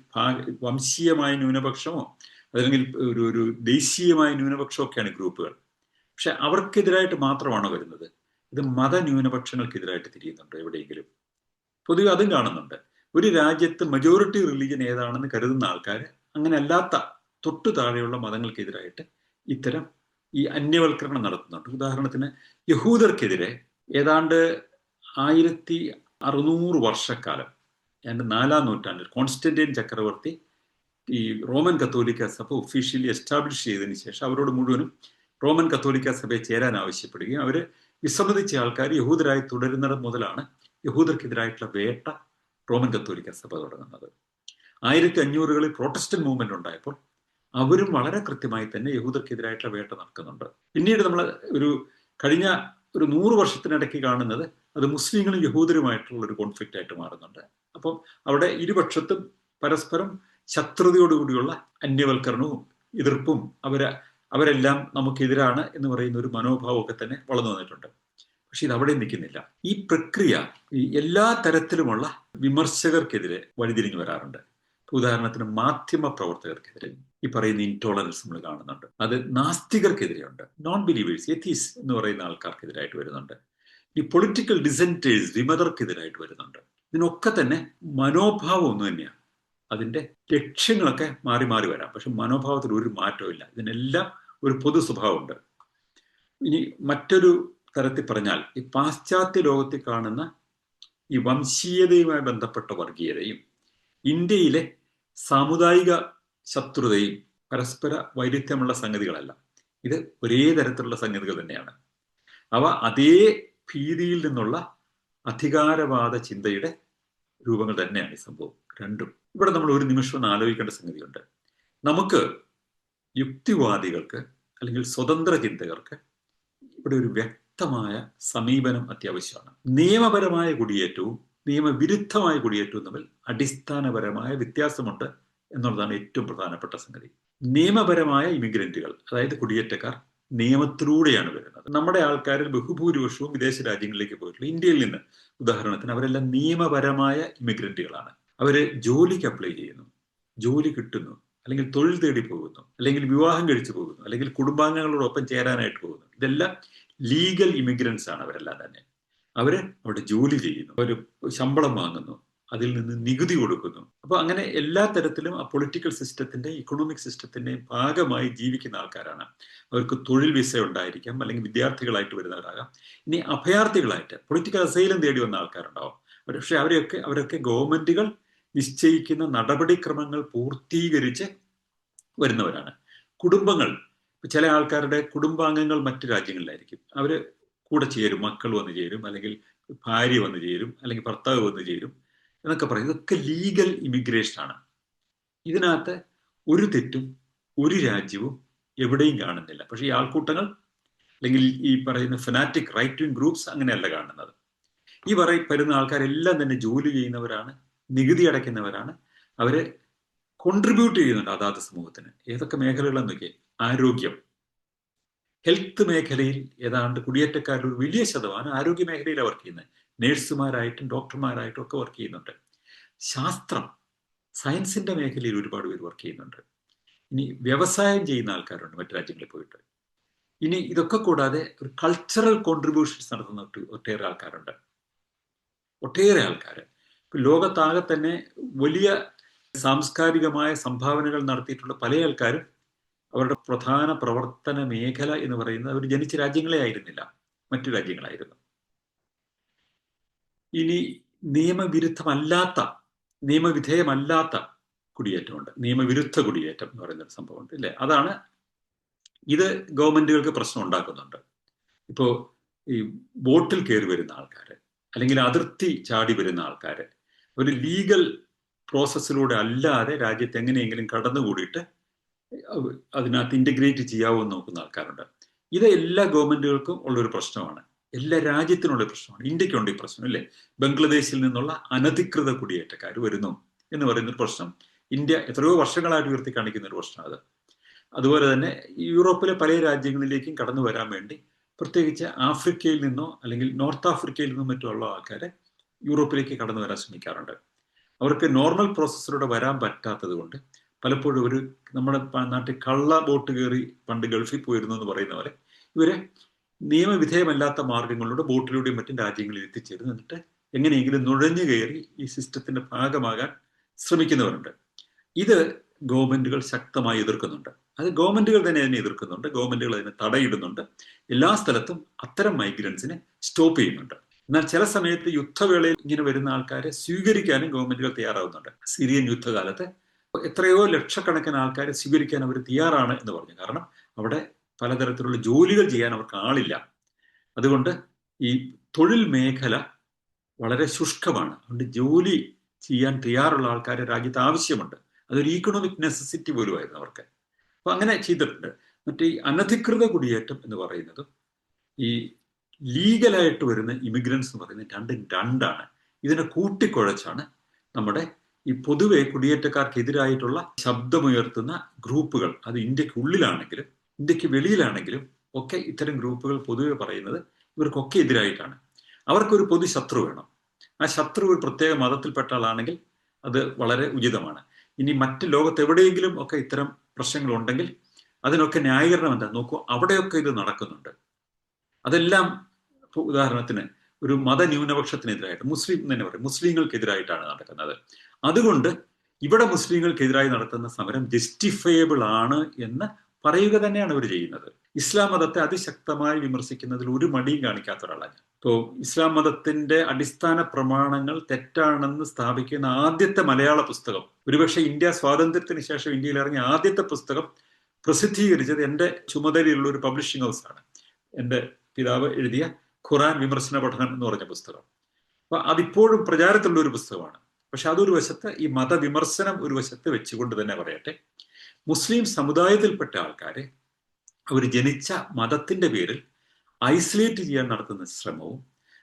വംശീയമായ ന്യൂനപക്ഷമോ അല്ലെങ്കിൽ ഒരു ഒരു ദേശീയമായ ന്യൂനപക്ഷമോ ഒക്കെയാണ് ഗ്രൂപ്പുകൾ. പക്ഷെ അവർക്കെതിരായിട്ട് മാത്രമാണോ വരുന്നത്? ഇത് മത ന്യൂനപക്ഷങ്ങൾക്കെതിരായിട്ട് തിരിയുന്നുണ്ട് എവിടെയെങ്കിലും? പൊതുവെ അതും കാണുന്നുണ്ട്. ഒരു രാജ്യത്ത് മജോറിറ്റി റിലീജിയൻ ഏതാണെന്ന് കരുതുന്ന ആൾക്കാർ അങ്ങനെ അല്ലാത്ത തൊട്ടു താഴെയുള്ള മതങ്ങൾക്കെതിരായിട്ട് ഇത്തരം ഈ അന്യവൽക്കരണം നടത്തുന്നുണ്ട്. ഉദാഹരണത്തിന് യഹൂദർക്കെതിരെ ഏതാണ്ട് ആയിരത്തി അറുന്നൂറ് വർഷക്കാലം. ഏതാണ്ട് നാലാം നൂറ്റാണ്ടിൽ കോൺസ്റ്റന്റൈൻ ചക്രവർത്തി ഈ റോമൻ കത്തോലിക്ക സഭ ഒഫീഷ്യലി എസ്റ്റാബ്ലിഷ് ചെയ്തതിന് ശേഷം അവരോട് മുഴുവനും റോമൻ കത്തോലിക്ക സഭയെ ചേരാൻ ആവശ്യപ്പെടുകയും അവർ വിസമ്മതിച്ച ആൾക്കാർ യഹൂദരായി തുടരുന്നത് മുതലാണ് യഹൂദർക്കെതിരായിട്ടുള്ള വേട്ട റോമൻ കത്തോലിക്ക സഭ തുടങ്ങുന്നത്. ആയിരത്തി അഞ്ഞൂറുകളിൽ പ്രോട്ടസ്റ്റന്റ് മൂവ്മെന്റ് ഉണ്ടായപ്പോൾ അവരും വളരെ കൃത്യമായി തന്നെ യഹൂദർക്കെതിരായിട്ടുള്ള വേട്ട നടക്കുന്നുണ്ട്. പിന്നീട് നമ്മൾ ഒരു കഴിഞ്ഞ ഒരു നൂറ് വർഷത്തിനിടയ്ക്ക് കാണുന്നത് അത് മുസ്ലിങ്ങളും യഹൂദരുമായിട്ടുള്ള ഒരു കോൺഫ്ലിക്റ്റ് ആയിട്ട് മാറുന്നുണ്ട്. അപ്പം അവിടെ ഇരുപക്ഷത്തും പരസ്പരം ശത്രുതയോടുകൂടിയുള്ള അന്യവൽക്കരണവും എതിർപ്പും അവരെ അവരെല്ലാം നമുക്കെതിരാണ് എന്ന് പറയുന്ന ഒരു മനോഭാവമൊക്കെ തന്നെ വളർന്നു വന്നിട്ടുണ്ട്. പക്ഷെ ഇത് അവിടെ നിൽക്കുന്നില്ല. ഈ പ്രക്രിയ എല്ലാ തരത്തിലുമുള്ള വിമർശകർക്കെതിരെ വഴിതിരിഞ്ഞു വരാറുണ്ട്. ഉദാഹരണത്തിന് മാധ്യമ പ്രവർത്തകർക്കെതിരെ ഈ പറയുന്ന ഇൻടോളറൻസ് നമ്മൾ കാണുന്നുണ്ട്. അത് നാസ്തികർക്കെതിരെയുണ്ട്. നോൺ ബിലീവേഴ്സ് എത്തീസ് എന്ന് പറയുന്ന ആൾക്കാർക്കെതിരായിട്ട് വരുന്നുണ്ട്. ഈ പൊളിറ്റിക്കൽ ഡിസെന്റേഴ്സ് വിമതർക്കെതിരായിട്ട് വരുന്നുണ്ട്. ഇതിനൊക്കെ തന്നെ മനോഭാവം ഒന്ന് തന്നെയാണ് അതിന്റെ ലക്ഷ്യങ്ങളൊക്കെ മാറി മാറി വരാം. പക്ഷെ മനോഭാവത്തിൽ ഒരു മാറ്റവും ഇല്ല. ഇതിനെല്ലാം ഒരു പൊതു സ്വഭാവമുണ്ട്. ഇനി മറ്റൊരു തരത്തിൽ പറഞ്ഞാൽ ഈ പാശ്ചാത്യ ലോകത്തിൽ കാണുന്ന ഈ വംശീയതയുമായി ബന്ധപ്പെട്ട വർഗീയതയും ഇന്ത്യയിലെ സാമുദായിക ശത്രുതയും പരസ്പര വൈരുദ്ധ്യമുള്ള സംഗതികളല്ല. ഇത് ഒരേ തരത്തിലുള്ള സംഗതികൾ തന്നെയാണ്. അവ അതേ ഭീതിയിൽ നിന്നുള്ള അധികാരവാദ ചിന്തയുടെ രൂപങ്ങൾ തന്നെയാണ് ഈ സംഭവം രണ്ടും. ഇവിടെ നമ്മൾ ഒരു നിമിഷം ഒന്ന് ആലോചിക്കേണ്ട സംഗതിയുണ്ട്. നമുക്ക് യുക്തിവാദികൾക്ക് അല്ലെങ്കിൽ സ്വതന്ത്ര ചിന്തകർക്ക് ഇവിടെ ഒരു വ്യക്തമായ സമീപനം അത്യാവശ്യമാണ്. നിയമപരമായ കുടിയേറ്റവും നിയമവിരുദ്ധമായ കുടിയേറ്റവും തമ്മിൽ അടിസ്ഥാനപരമായ വ്യത്യാസമുണ്ട് എന്നുള്ളതാണ് ഏറ്റവും പ്രധാനപ്പെട്ട സംഗതി. നിയമപരമായ ഇമിഗ്രന്റുകൾ അതായത് കുടിയേറ്റക്കാർ നിയമത്തിലൂടെയാണ് വരുന്നത്. നമ്മുടെ ആൾക്കാരിൽ ബഹുഭൂരിപക്ഷവും വിദേശ രാജ്യങ്ങളിലേക്ക് പോയിട്ടുള്ളൂ ഇന്ത്യയിൽ നിന്ന്. ഉദാഹരണത്തിന് അവരെല്ലാം നിയമപരമായ ഇമിഗ്രന്റുകളാണ്. അവർ ജോലിക്ക് അപ്ലൈ ചെയ്യുന്നു. ജോലി കിട്ടുന്നു. അല്ലെങ്കിൽ തൊഴിൽ തേടി പോകുന്നു. അല്ലെങ്കിൽ വിവാഹം കഴിച്ചു പോകുന്നു. അല്ലെങ്കിൽ കുടുംബാംഗങ്ങളോടൊപ്പം ചേരാനായിട്ട് പോകുന്നു. ഇതെല്ലാം ലീഗൽ ഇമിഗ്രൻസ് ആണ് അവരെല്ലാം തന്നെ. അവർ അവിടെ ജോലി ചെയ്യുന്നു. അവർ ശമ്പളം വാങ്ങുന്നു. അതിൽ നിന്ന് നികുതി കൊടുക്കുന്നു. അപ്പൊ അങ്ങനെ എല്ലാ തരത്തിലും ആ പൊളിറ്റിക്കൽ സിസ്റ്റത്തിന്റെ ഇക്കണോമിക് സിസ്റ്റത്തിന്റെ ഭാഗമായി ജീവിക്കുന്ന ആൾക്കാരാണ്. അവർക്ക് തൊഴിൽ വിസ ഉണ്ടായിരിക്കാം അല്ലെങ്കിൽ വിദ്യാർത്ഥികളായിട്ട് വരുന്നവരാകാം. ഇനി അഭയാർത്ഥികളായിട്ട് പൊളിറ്റിക്കൽ അസൈലം തേടി വന്ന ആൾക്കാരുണ്ടാവും. പക്ഷെ അവരെയൊക്കെ അവരൊക്കെ ഗവൺമെന്റുകൾ നിശ്ചയിക്കുന്ന നടപടിക്രമങ്ങൾ പൂർത്തീകരിച്ച് വരുന്നവരാണ്. കുടുംബങ്ങൾ ചില ആൾക്കാരുടെ കുടുംബാംഗങ്ങൾ മറ്റു രാജ്യങ്ങളിലായിരിക്കും. അവർ കൂടെ ചേരും മക്കൾ വന്ന് ചേരും അല്ലെങ്കിൽ ഭാര്യ വന്ന് ചേരും അല്ലെങ്കിൽ ഭർത്താവ് വന്ന് ചേരും. എന്നൊക്കെ പറയും ഇതൊക്കെ ലീഗൽ ഇമിഗ്രേഷൻ ആണ്. ഇതിനകത്ത് ഒരു തെറ്റും ഒരു രാജ്യവും എവിടെയും കാണുന്നില്ല. പക്ഷെ ഈ ആൾക്കൂട്ടങ്ങൾ അല്ലെങ്കിൽ ഈ പറയുന്ന ഫെനാറ്റിക് റൈറ്റ് വിങ് ഗ്രൂപ്പ്സ് അങ്ങനെയല്ല കാണുന്നത്. ഈ പറയും വരുന്ന ആൾക്കാരെല്ലാം തന്നെ ജോലി ചെയ്യുന്നവരാണ് നികുതി അടയ്ക്കുന്നവരാണ്. അവർ കോൺട്രിബ്യൂട്ട് ചെയ്യുന്നുണ്ട് അതാത് സമൂഹത്തിന്. ഏതൊക്കെ മേഖലകളെന്നൊക്കെ ആരോഗ്യം. ഹെൽത്ത് മേഖലയിൽ ഏതാണ്ട് കുടിയേറ്റക്കാരുടെ ഒരു വലിയ ശതമാനം ആരോഗ്യ മേഖലയിൽ വർക്ക് ചെയ്യുന്നത്. നേഴ്സുമാരായിട്ടും ഡോക്ടർമാരായിട്ടും ഒക്കെ വർക്ക് ചെയ്യുന്നുണ്ട്. ശാസ്ത്രം സയൻസിന്റെ മേഖലയിൽ ഒരുപാട് പേര് വർക്ക് ചെയ്യുന്നുണ്ട്. ഇനി വ്യവസായം ചെയ്യുന്ന ആൾക്കാരുണ്ട് മറ്റു രാജ്യങ്ങളിൽ പോയിട്ട്. ഇനി ഇതൊക്കെ കൂടാതെ ഒരു കൾച്ചറൽ കോൺട്രിബ്യൂഷൻസ് നടത്തുന്ന ഒട്ടേറെ ആൾക്കാരുണ്ട്. ഒട്ടേറെ ആൾക്കാർ ലോകത്താകെ തന്നെ വലിയ സാംസ്കാരികമായ സംഭാവനകൾ നടത്തിയിട്ടുള്ള പല ആൾക്കാരും അവരുടെ പ്രധാന പ്രവർത്തന മേഖല എന്ന് പറയുന്നത് അവർ ജനിച്ച രാജ്യങ്ങളെ ആയിരുന്നില്ല. മറ്റു രാജ്യങ്ങളായിരുന്നു. ഇനി നിയമവിരുദ്ധമല്ലാത്ത നിയമവിധേയമല്ലാത്ത കുടിയേറ്റമുണ്ട്. നിയമവിരുദ്ധ കുടിയേറ്റം എന്ന് പറയുന്ന ഒരു സംഭവമുണ്ട് ഇല്ലേ? അതാണ് ഇത് ഗവൺമെന്റുകൾക്ക് പ്രശ്നം ഉണ്ടാക്കുന്നുണ്ട്. ഇപ്പോൾ ഈ ബോട്ടിൽ കയറി വരുന്ന ആൾക്കാർ അല്ലെങ്കിൽ അതിർത്തി ചാടി വരുന്ന ആൾക്കാർ ഒരു ലീഗൽ പ്രോസസ്സിലൂടെ അല്ലാതെ രാജ്യത്ത് എങ്ങനെയെങ്കിലും കടന്നുകൂടിയിട്ട് അതിനകത്ത് ഇന്റഗ്രേറ്റ് ചെയ്യാവോ നോക്കുന്ന ആൾക്കാരുണ്ട്. ഇത് എല്ലാ ഗവൺമെന്റുകൾക്കും ഉള്ളൊരു പ്രശ്നമാണ്. എല്ലാ രാജ്യത്തിനുള്ള പ്രശ്നമാണ്. ഇന്ത്യക്കുണ്ട് ഈ പ്രശ്നം അല്ലേ? ബംഗ്ലാദേശിൽ നിന്നുള്ള അനധികൃത കുടിയേറ്റക്കാർ വരുന്നു എന്ന് പറയുന്ന ഒരു പ്രശ്നം. ഇന്ത്യ എത്രയോ വർഷങ്ങളായിട്ട് ഉയർത്തി കാണിക്കുന്ന ഒരു പ്രശ്നം അത്. അതുപോലെ തന്നെ യൂറോപ്പിലെ പല രാജ്യങ്ങളിലേക്കും കടന്നു വരാൻ വേണ്ടി പ്രത്യേകിച്ച് ആഫ്രിക്കയിൽ നിന്നോ അല്ലെങ്കിൽ നോർത്ത് ആഫ്രിക്കയിൽ നിന്നോ മറ്റോ ഉള്ള ആൾക്കാരെ യൂറോപ്പിലേക്ക് കടന്നു വരാൻ ശ്രമിക്കാറുണ്ട്. അവർക്ക് നോർമൽ പ്രോസസ്സിലൂടെ വരാൻ പറ്റാത്തത് കൊണ്ട് പലപ്പോഴും ഒരു നമ്മുടെ നാട്ടിൽ കള്ള ബോട്ട് കയറി പണ്ട് ഗൾഫിൽ പോയിരുന്നു എന്ന് പറയുന്ന പോലെ ഇവരെ നിയമവിധേയമല്ലാത്ത മാർഗങ്ങളിലൂടെ ബോട്ടിലൂടെയും മറ്റും രാജ്യങ്ങളിൽ എത്തിച്ചേരുന്നു. എന്നിട്ട് എങ്ങനെയെങ്കിലും നുഴഞ്ഞു കയറി ഈ സിസ്റ്റത്തിന്റെ ഭാഗമാകാൻ ശ്രമിക്കുന്നവരുണ്ട്. ഇത് ഗവൺമെന്റുകൾ ശക്തമായി എതിർക്കുന്നുണ്ട്. അത് ഗവൺമെന്റുകൾ തന്നെ അതിനെ എതിർക്കുന്നുണ്ട്. ഗവൺമെന്റുകൾ അതിനെ തടയിടുന്നുണ്ട്. എല്ലാ സ്ഥലത്തും അത്തരം മൈഗ്രൻസിനെ സ്റ്റോപ്പ് ചെയ്യുന്നുണ്ട്. എന്നാൽ ചില സമയത്ത് യുദ്ധവേളയിൽ ഇങ്ങനെ വരുന്ന ആൾക്കാരെ സ്വീകരിക്കാനും ഗവൺമെന്റുകൾ തയ്യാറാവുന്നുണ്ട്. സിറിയൻ യുദ്ധകാലത്ത് എത്രയോ ലക്ഷക്കണക്കിന് ആൾക്കാരെ സ്വീകരിക്കാൻ അവർ തയ്യാറാണ് എന്ന് പറഞ്ഞു. കാരണം അവിടെ പലതരത്തിലുള്ള ജോലികൾ ചെയ്യാൻ അവർക്ക് ആളില്ല. അതുകൊണ്ട് ഈ തൊഴിൽ മേഖല വളരെ ശുഷ്കമാണ്. അതുകൊണ്ട് ജോലി ചെയ്യാൻ തയ്യാറുള്ള ആൾക്കാരെ രാജ്യത്ത് ആവശ്യമുണ്ട്. അതൊരു ഈക്കണോമിക് നെസസിറ്റി പോലുമായിരുന്നു അവർക്ക്. അപ്പൊ അങ്ങനെ ചെയ്തിട്ടുണ്ട്. മറ്റേ ഈ അനധികൃത കുടിയേറ്റം എന്ന് പറയുന്നത് ഈ ലീഗലായിട്ട് വരുന്ന ഇമിഗ്രൻസ് എന്ന് പറയുന്നത് രണ്ടും രണ്ടാണ്. ഇതിനെ കൂട്ടിക്കുഴച്ചാണ് നമ്മുടെ ഈ പൊതുവെ കുടിയേറ്റക്കാർക്കെതിരായിട്ടുള്ള ശബ്ദമുയർത്തുന്ന ഗ്രൂപ്പുകൾ. അത് ഇന്ത്യക്കുള്ളിലാണെങ്കിലും ഇന്ത്യയ്ക്ക് വെളിയിലാണെങ്കിലും ഒക്കെ ഇത്തരം ഗ്രൂപ്പുകൾ പൊതുവെ പറയുന്നത് ഇവർക്കൊക്കെ എതിരായിട്ടാണ്. അവർക്കൊരു പൊതു ശത്രു വേണം. ആ ശത്രു ഒരു പ്രത്യേക മതത്തിൽപ്പെട്ട ആളാണെങ്കിൽ അത് വളരെ ഉചിതമാണ്. ഇനി മറ്റ് ലോകത്ത് എവിടെയെങ്കിലും ഒക്കെ ഇത്തരം പ്രശ്നങ്ങൾ ഉണ്ടെങ്കിൽ അതിനൊക്കെ ന്യായീകരണം എന്താ? നോക്കൂ അവിടെയൊക്കെ ഇത് നടക്കുന്നുണ്ട്. അതെല്ലാം ഉദാഹരണത്തിന് ഒരു മതന്യൂനപക്ഷത്തിനെതിരായിട്ട് മുസ്ലിം തന്നെ പറയും മുസ്ലിങ്ങൾക്കെതിരായിട്ടാണ് നടക്കുന്നത്. അതുകൊണ്ട് ഇവിടെ മുസ്ലിങ്ങൾക്കെതിരായി നടത്തുന്ന സമരം ജസ്റ്റിഫയബിൾ ആണ് എന്ന് പറയുക തന്നെയാണ് അവർ ചെയ്യുന്നത്. ഇസ്ലാം മതത്തെ അതിശക്തമായി വിമർശിക്കുന്നതിൽ ഒരു മടിയും കാണിക്കാത്ത ഒരാളാണ് ഞാൻ. ഇപ്പോൾ ഇസ്ലാം മതത്തിന്റെ അടിസ്ഥാന പ്രമാണങ്ങൾ തെറ്റാണെന്ന് സ്ഥാപിക്കുന്ന ആദ്യത്തെ മലയാള പുസ്തകം ഒരുപക്ഷെ ഇന്ത്യ സ്വാതന്ത്ര്യത്തിന് ശേഷം ഇന്ത്യയിൽ ഇറങ്ങിയ ആദ്യത്തെ പുസ്തകം പ്രസിദ്ധീകരിച്ചത് എന്റെ ചുമതലയുള്ള ഒരു പബ്ലിഷിംഗ് ഹൗസ് ആണ് എന്റെ പിതാവ് എഴുതിയ ഖുറാൻ വിമർശന പഠനം എന്ന് പറഞ്ഞ പുസ്തകം. അപ്പൊ അതിപ്പോഴും പ്രചാരത്തിലുള്ള ഒരു പുസ്തകമാണ്. പക്ഷെ അതൊരു വശത്ത് ഈ മതവിമർശനം ഒരു വശത്ത് വെച്ചുകൊണ്ട് തന്നെ പറയട്ടെ മുസ്ലിം സമുദായത്തിൽപ്പെട്ട ആൾക്കാരെ അവർ ജനിച്ച മതത്തിന്റെ പേരിൽ ഐസൊലേറ്റ് ചെയ്യാൻ നടത്തുന്ന ശ്രമവും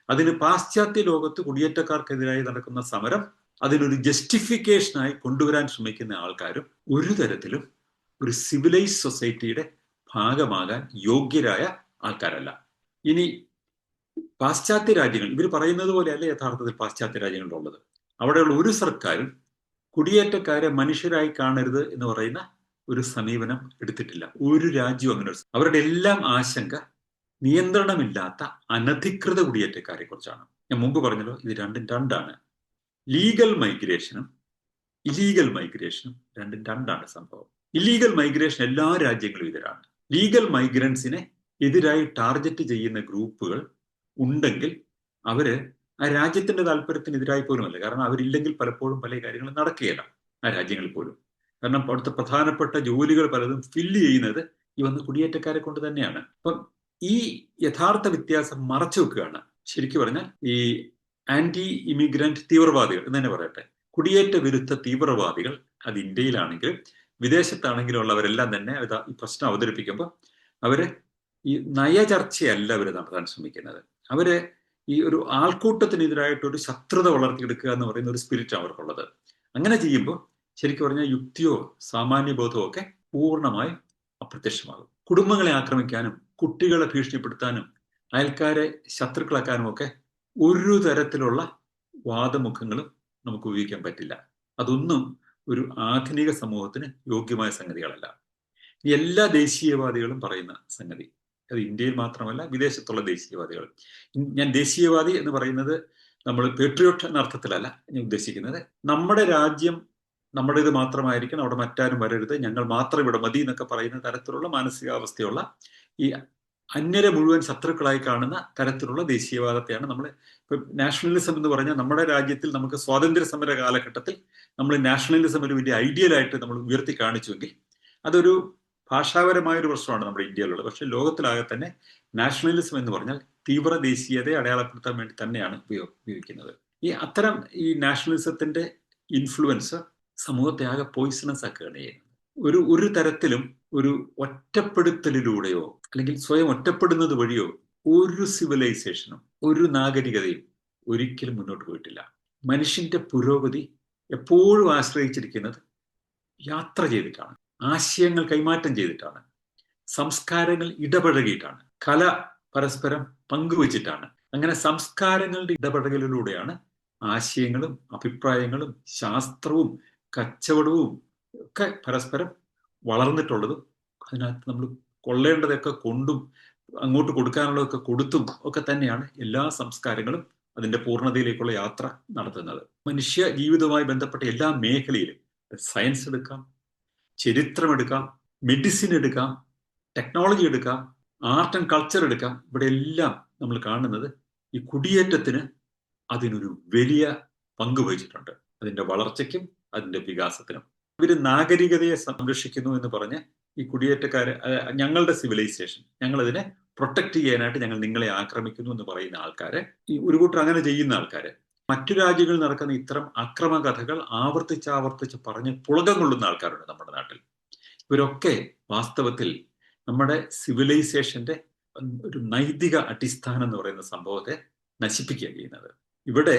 അതിന് പാശ്ചാത്യ ലോകത്ത് കുടിയേറ്റക്കാർക്കെതിരായി നടക്കുന്ന സമരം അതിനൊരു ജസ്റ്റിഫിക്കേഷനായി കൊണ്ടുവരാൻ ശ്രമിക്കുന്ന ആൾക്കാരും ഒരു തരത്തിലും ഒരു സിവിലൈസ് സൊസൈറ്റിയുടെ ഭാഗമാകാൻ യോഗ്യരായ ആൾക്കാരല്ല. ഇനി പാശ്ചാത്യ രാജ്യങ്ങൾ ഇവർ പറയുന്നത് പോലെയല്ല യഥാർത്ഥത്തിൽ പാശ്ചാത്യ രാജ്യങ്ങളിലുള്ളത് അവിടെയുള്ള ഒരു സർക്കാരും കുടിയേറ്റക്കാരെ മനുഷ്യരായി കാണരുത് എന്ന് പറയുന്ന ഒരു സമീപനം എടുത്തിട്ടില്ല. ഒരു രാജ്യവും അങ്ങനെ അവരുടെ എല്ലാം ആശങ്ക നിയന്ത്രണമില്ലാത്ത അനധികൃത കുടിയേറ്റക്കാരെ കുറിച്ചാണ് ഞാൻ മുമ്പ് പറഞ്ഞല്ലോ ഇത് രണ്ടും രണ്ടാണ്. ലീഗൽ മൈഗ്രേഷനും ഇലീഗൽ മൈഗ്രേഷനും രണ്ടും രണ്ടാണ് സംഭവം. ഇലീഗൽ മൈഗ്രേഷൻ എല്ലാ രാജ്യങ്ങളും എതിരാണ് ലീഗൽ മൈഗ്രൻസിനെ എതിരായി ടാർഗറ്റ് ചെയ്യുന്ന ഗ്രൂപ്പുകൾ ഉണ്ടെങ്കിൽ അവർ ആ രാജ്യത്തിന്റെ താല്പര്യത്തിനെതിരായി പോലുമല്ല. കാരണം അവരില്ലെങ്കിൽ പലപ്പോഴും പല കാര്യങ്ങളും നടക്കുകയില്ല ആ രാജ്യങ്ങളിൽ പോലും. കാരണം അവിടുത്തെ പ്രധാനപ്പെട്ട ജോലികൾ പലതും ഫില്ല് ചെയ്യുന്നത് ഈ വന്ന കുടിയേറ്റക്കാരെ കൊണ്ട് തന്നെയാണ്. അപ്പം ഈ യഥാർത്ഥ വ്യത്യാസം മറച്ചു വെക്കുകയാണ്. ശരിക്കും പറഞ്ഞാൽ ഈ ആന്റി ഇമിഗ്രന്റ് തീവ്രവാദികൾ എന്ന് തന്നെ പറയട്ടെ. കുടിയേറ്റ വിരുദ്ധ തീവ്രവാദികൾ അത് ഇന്ത്യയിലാണെങ്കിലും വിദേശത്താണെങ്കിലും ഉള്ളവരെല്ലാം തന്നെ ഈ പ്രശ്നം അവതരിപ്പിക്കുമ്പോൾ അവർ ഈ നയചർച്ചയല്ല അവർ നടത്താൻ ശ്രമിക്കുന്നത്. അവർ ഈ ഒരു ആൾക്കൂട്ടത്തിനെതിരായിട്ട് ഒരു ശത്രുത വളർത്തിയെടുക്കുക എന്ന് പറയുന്ന ഒരു സ്പിരിറ്റ് അവർക്കുള്ളത്. അങ്ങനെ ചെയ്യുമ്പോൾ ശരിക്കും പറഞ്ഞാൽ യുക്തിയോ സാമാന്യബോധമോ ഒക്കെ പൂർണമായി അപ്രത്യക്ഷമാകും. കുടുംബങ്ങളെ ആക്രമിക്കാനും കുട്ടികളെ ഭീഷണിപ്പെടുത്താനും അയൽക്കാരെ ശത്രുക്കളാക്കാനും ഒക്കെ ഒരു തരത്തിലുള്ള വാദമുഖങ്ങളും നമുക്ക് ഉപയോഗിക്കാൻ പറ്റില്ല. അതൊന്നും ഒരു ആധുനിക സമൂഹത്തിന് യോഗ്യമായ സംഗതികളല്ല. എല്ലാ ദേശീയവാദികളും പറയുന്ന സംഗതി അത് ഇന്ത്യയിൽ മാത്രമല്ല വിദേശത്തുള്ള ദേശീയവാദികൾ ഞാൻ ദേശീയവാദി എന്ന് പറയുന്നത് നമ്മൾ പേട്രിയോട്ട് എന്ന അർത്ഥത്തിലല്ല ഞാൻ ഉദ്ദേശിക്കുന്നത്. നമ്മുടെ രാജ്യം നമ്മുടേത് മാത്രമായിരിക്കണം അവിടെ മറ്റാരും വരരുത്. ഞങ്ങൾ മാത്രം ഇവിടെ മതി എന്നൊക്കെ പറയുന്ന തരത്തിലുള്ള മാനസികാവസ്ഥയുള്ള ഈ അന്യരെ മുഴുവൻ ശത്രുക്കളായി കാണുന്ന തരത്തിലുള്ള ദേശീയവാദത്തെയാണ് നമ്മൾ ഇപ്പൊ നാഷണലിസം എന്ന് പറഞ്ഞാൽ നമ്മുടെ രാജ്യത്തിൽ നമുക്ക് സ്വാതന്ത്ര്യ സമര കാലഘട്ടത്തിൽ നമ്മൾ നാഷണലിസം ഒരു വലിയ ഐഡിയലായിട്ട് നമ്മൾ ഉയർത്തി കാണിച്ചുവെങ്കിൽ അതൊരു ഭാഷാപരമായ ഒരു പ്രശ്നമാണ് നമ്മുടെ ഇന്ത്യയിലുള്ളത്. പക്ഷെ ലോകത്തിലാകെ തന്നെ നാഷണലിസം എന്ന് പറഞ്ഞാൽ തീവ്ര ദേശീയതയെ അടയാളപ്പെടുത്താൻ വേണ്ടി തന്നെയാണ് ഉപയോഗ ഉപയോഗിക്കുന്നത്. ഈ അത്തരം ഈ നാഷണലിസത്തിന്റെ ഇൻഫ്ലുവൻസ് സമൂഹത്തെ ആകെ പോയിസണസ് ആക്കുകയാണ് ചെയ്യുന്നത്. ഒരു ഒരു തരത്തിലും ഒരു ഒറ്റപ്പെടുത്തലിലൂടെയോ അല്ലെങ്കിൽ സ്വയം ഒറ്റപ്പെടുന്നത് വഴിയോ ഒരു സിവിലൈസേഷനും ഒരു നാഗരികതയും ഒരിക്കലും മുന്നോട്ട് പോയിട്ടില്ല. മനുഷ്യന്റെ പുരോഗതി എപ്പോഴും ആശ്രയിച്ചിരിക്കുന്നത് യാത്ര ചെയ്തിട്ടാണ്. ആശയങ്ങൾ കൈമാറ്റം ചെയ്തിട്ടാണ്. സംസ്കാരങ്ങൾ ഇടപഴകിയിട്ടാണ്. കല പരസ്പരം പങ്കുവച്ചിട്ടാണ്. അങ്ങനെ സംസ്കാരങ്ങളുടെ ഇടപെടലിലൂടെയാണ് ആശയങ്ങളും അഭിപ്രായങ്ങളും ശാസ്ത്രവും കച്ചവടവും ഒക്കെ പരസ്പരം വളർന്നിട്ടുള്ളതും അതിനകത്ത് നമ്മൾ കൊള്ളേണ്ടതൊക്കെ കൊണ്ടും അങ്ങോട്ട് കൊടുക്കാനുള്ളതൊക്കെ കൊടുത്തും ഒക്കെ തന്നെയാണ് എല്ലാ സംസ്കാരങ്ങളും അതിന്റെ പൂർണതയിലേക്കുള്ള യാത്ര നടത്തുന്നത്. മനുഷ്യ ജീവിതവുമായി ബന്ധപ്പെട്ട എല്ലാ മേഖലയിലും സയൻസ് എടുക്കാം ചരിത്രം എടുക്കാം മെഡിസിൻ എടുക്കാം ടെക്നോളജി എടുക്കാം ആർട്ട് ആൻഡ് കൾച്ചർ എടുക്കാം. ഇവിടെ എല്ലാം നമ്മൾ കാണുന്നത് ഈ കുടിയേറ്റത്തിന് അതിനൊരു വലിയ പങ്ക് വഹിച്ചിട്ടുണ്ട്. അതിന്റെ വളർച്ചയ്ക്കും അതിന്റെ വികാസത്തിനും. ഇവർ നാഗരികതയെ സംരക്ഷിക്കുന്നു എന്ന് പറഞ്ഞ് ഈ കുടിയേറ്റക്കാരെ ഞങ്ങളുടെ സിവിലൈസേഷൻ ഞങ്ങൾ അതിനെ പ്രൊട്ടക്ട് ചെയ്യാനായിട്ട് ഞങ്ങൾ നിങ്ങളെ ആക്രമിക്കുന്നു എന്ന് പറയുന്ന ആൾക്കാരെ ഈ ഒരു കൂട്ടർ അങ്ങനെ ചെയ്യുന്ന ആൾക്കാര് മറ്റു രാജ്യങ്ങളിൽ നടക്കുന്ന ഇത്തരം അക്രമ കഥകൾ ആവർത്തിച്ച് ആവർത്തിച്ച് പറഞ്ഞ് പുളകം കൊള്ളുന്ന ആൾക്കാരുണ്ട് നമ്മുടെ നാട്ടിൽ. ഇവരൊക്കെ വാസ്തവത്തിൽ നമ്മുടെ സിവിലൈസേഷന്റെ ഒരു നൈതിക അടിസ്ഥാനം എന്ന് പറയുന്ന സംഭവത്തെ നശിപ്പിക്കുക ചെയ്യുന്നത്. ഇവിടെ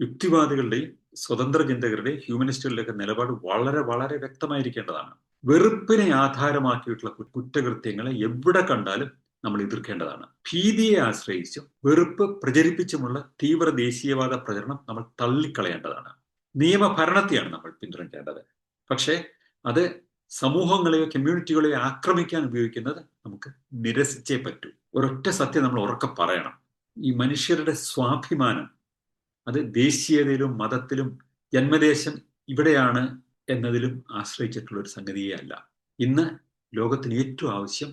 യുക്തിവാദികളുടെയും സ്വതന്ത്ര ചിന്തകരുടെ ഹ്യൂമനിസ്റ്റുകളുടെയൊക്കെ നിലപാട് വളരെ വളരെ വ്യക്തമായിരിക്കേണ്ടതാണ്. വെറുപ്പിനെ ആധാരമാക്കിയിട്ടുള്ള കുറ്റകൃത്യങ്ങളെ എവിടെ കണ്ടാലും നമ്മൾ എതിർക്കേണ്ടതാണ്. ഭീതിയെ ആശ്രയിച്ചും വെറുപ്പ് പ്രചരിപ്പിച്ചുമുള്ള തീവ്ര ദേശീയവാദ പ്രചരണം നമ്മൾ തള്ളിക്കളയേണ്ടതാണ്. നിയമഭരണത്തെയാണ് നമ്മൾ പിന്തുണയ്ക്കേണ്ടത്. പക്ഷേ അത് സമൂഹങ്ങളെയോ കമ്മ്യൂണിറ്റികളെയോ ആക്രമിക്കാൻ ഉപയോഗിക്കുന്നത് നമുക്ക് നിരസിച്ചേ പറ്റൂ. ഒരൊറ്റ സത്യം നമ്മൾ ഉറക്കെ പറയണം. ഈ മനുഷ്യരുടെ സ്വാഭിമാനം അത് ദേശീയതയിലും മതത്തിലും ജന്മദേശം ഇവിടെയാണ് എന്നതിലും ആശ്രയിച്ചിട്ടുള്ള ഒരു സംഗതിയേ അല്ല. ഇന്ന് ലോകത്തിന് ഏറ്റവും ആവശ്യം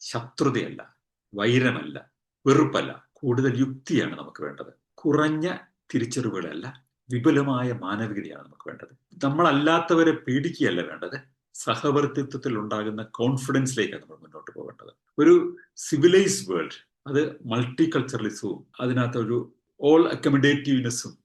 ശത്രുതയല്ല വൈരമല്ല വെറുപ്പല്ല കൂടുതൽ യുക്തിയാണ് നമുക്ക് വേണ്ടത്. കുറഞ്ഞ തിരിച്ചറിവുകളല്ല വിപുലമായ മാനവികതയാണ് നമുക്ക് വേണ്ടത്. നമ്മളല്ലാത്തവരെ പേടിക്കുകയല്ല വേണ്ടത്. സഹവർത്തിത്വത്തിൽ ഉണ്ടാകുന്ന കോൺഫിഡൻസിലേക്കാണ് നമ്മൾ മുന്നോട്ട് പോകേണ്ടത്. ഒരു സിവിലൈസ് വേൾഡ് അത് മൾട്ടി കൾച്ചറലിസവും അതിനകത്ത് ഒരു ഓൾ അക്കമഡേറ്റീവ്നെസ്സും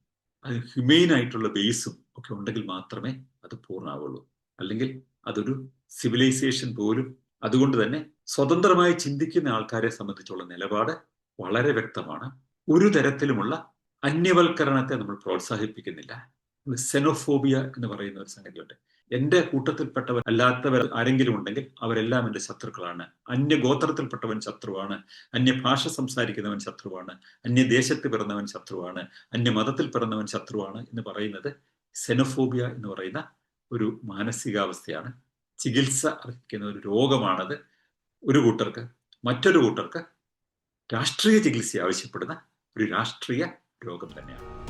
അത് ഹ്യൂമെയിൻ ആയിട്ടുള്ള ബേസും ഒക്കെ ഉണ്ടെങ്കിൽ മാത്രമേ അത് പൂർണമാവുള്ളൂ അല്ലെങ്കിൽ അതൊരു സിവിലൈസേഷൻ പോലും. അതുകൊണ്ട് തന്നെ സ്വതന്ത്രമായി ചിന്തിക്കുന്ന ആൾക്കാരെ സംബന്ധിച്ചുള്ള നിലപാട് വളരെ വ്യക്തമാണ്. ഒരു തരത്തിലുമുള്ള അന്യവൽക്കരണത്തെ നമ്മൾ പ്രോത്സാഹിപ്പിക്കുന്നില്ല. സെനോഫോബിയ എന്ന് പറയുന്ന ഒരു സംഗതിയുണ്ട്. എന്റെ കൂട്ടത്തിൽപ്പെട്ടവർ അല്ലാത്തവർ ആരെങ്കിലും ഉണ്ടെങ്കിൽ അവരെല്ലാം എന്റെ ശത്രുക്കളാണ്. അന്യ അന്യഗോത്രത്തിൽപ്പെട്ടവൻ ശത്രുവാണ്. അന്യ ഭാഷ സംസാരിക്കുന്നവൻ ശത്രുവാണ്. അന്യദേശത്ത് പിറന്നവൻ ശത്രുവാണ്. അന്യ മതത്തിൽ പിറന്നവൻ ശത്രുവാണ് എന്ന് പറയുന്നത് സെനോഫോബിയ എന്ന് പറയുന്ന ഒരു മാനസികാവസ്ഥയാണ്. ചികിത്സ അർഹിക്കുന്ന ഒരു രോഗമാണത്. ഒരു കൂട്ടർക്ക് മറ്റൊരു കൂട്ടർക്ക് രാഷ്ട്രീയ ചികിത്സ ആവശ്യപ്പെടുന്ന ഒരു രാഷ്ട്രീയ രോഗം തന്നെയാണ്.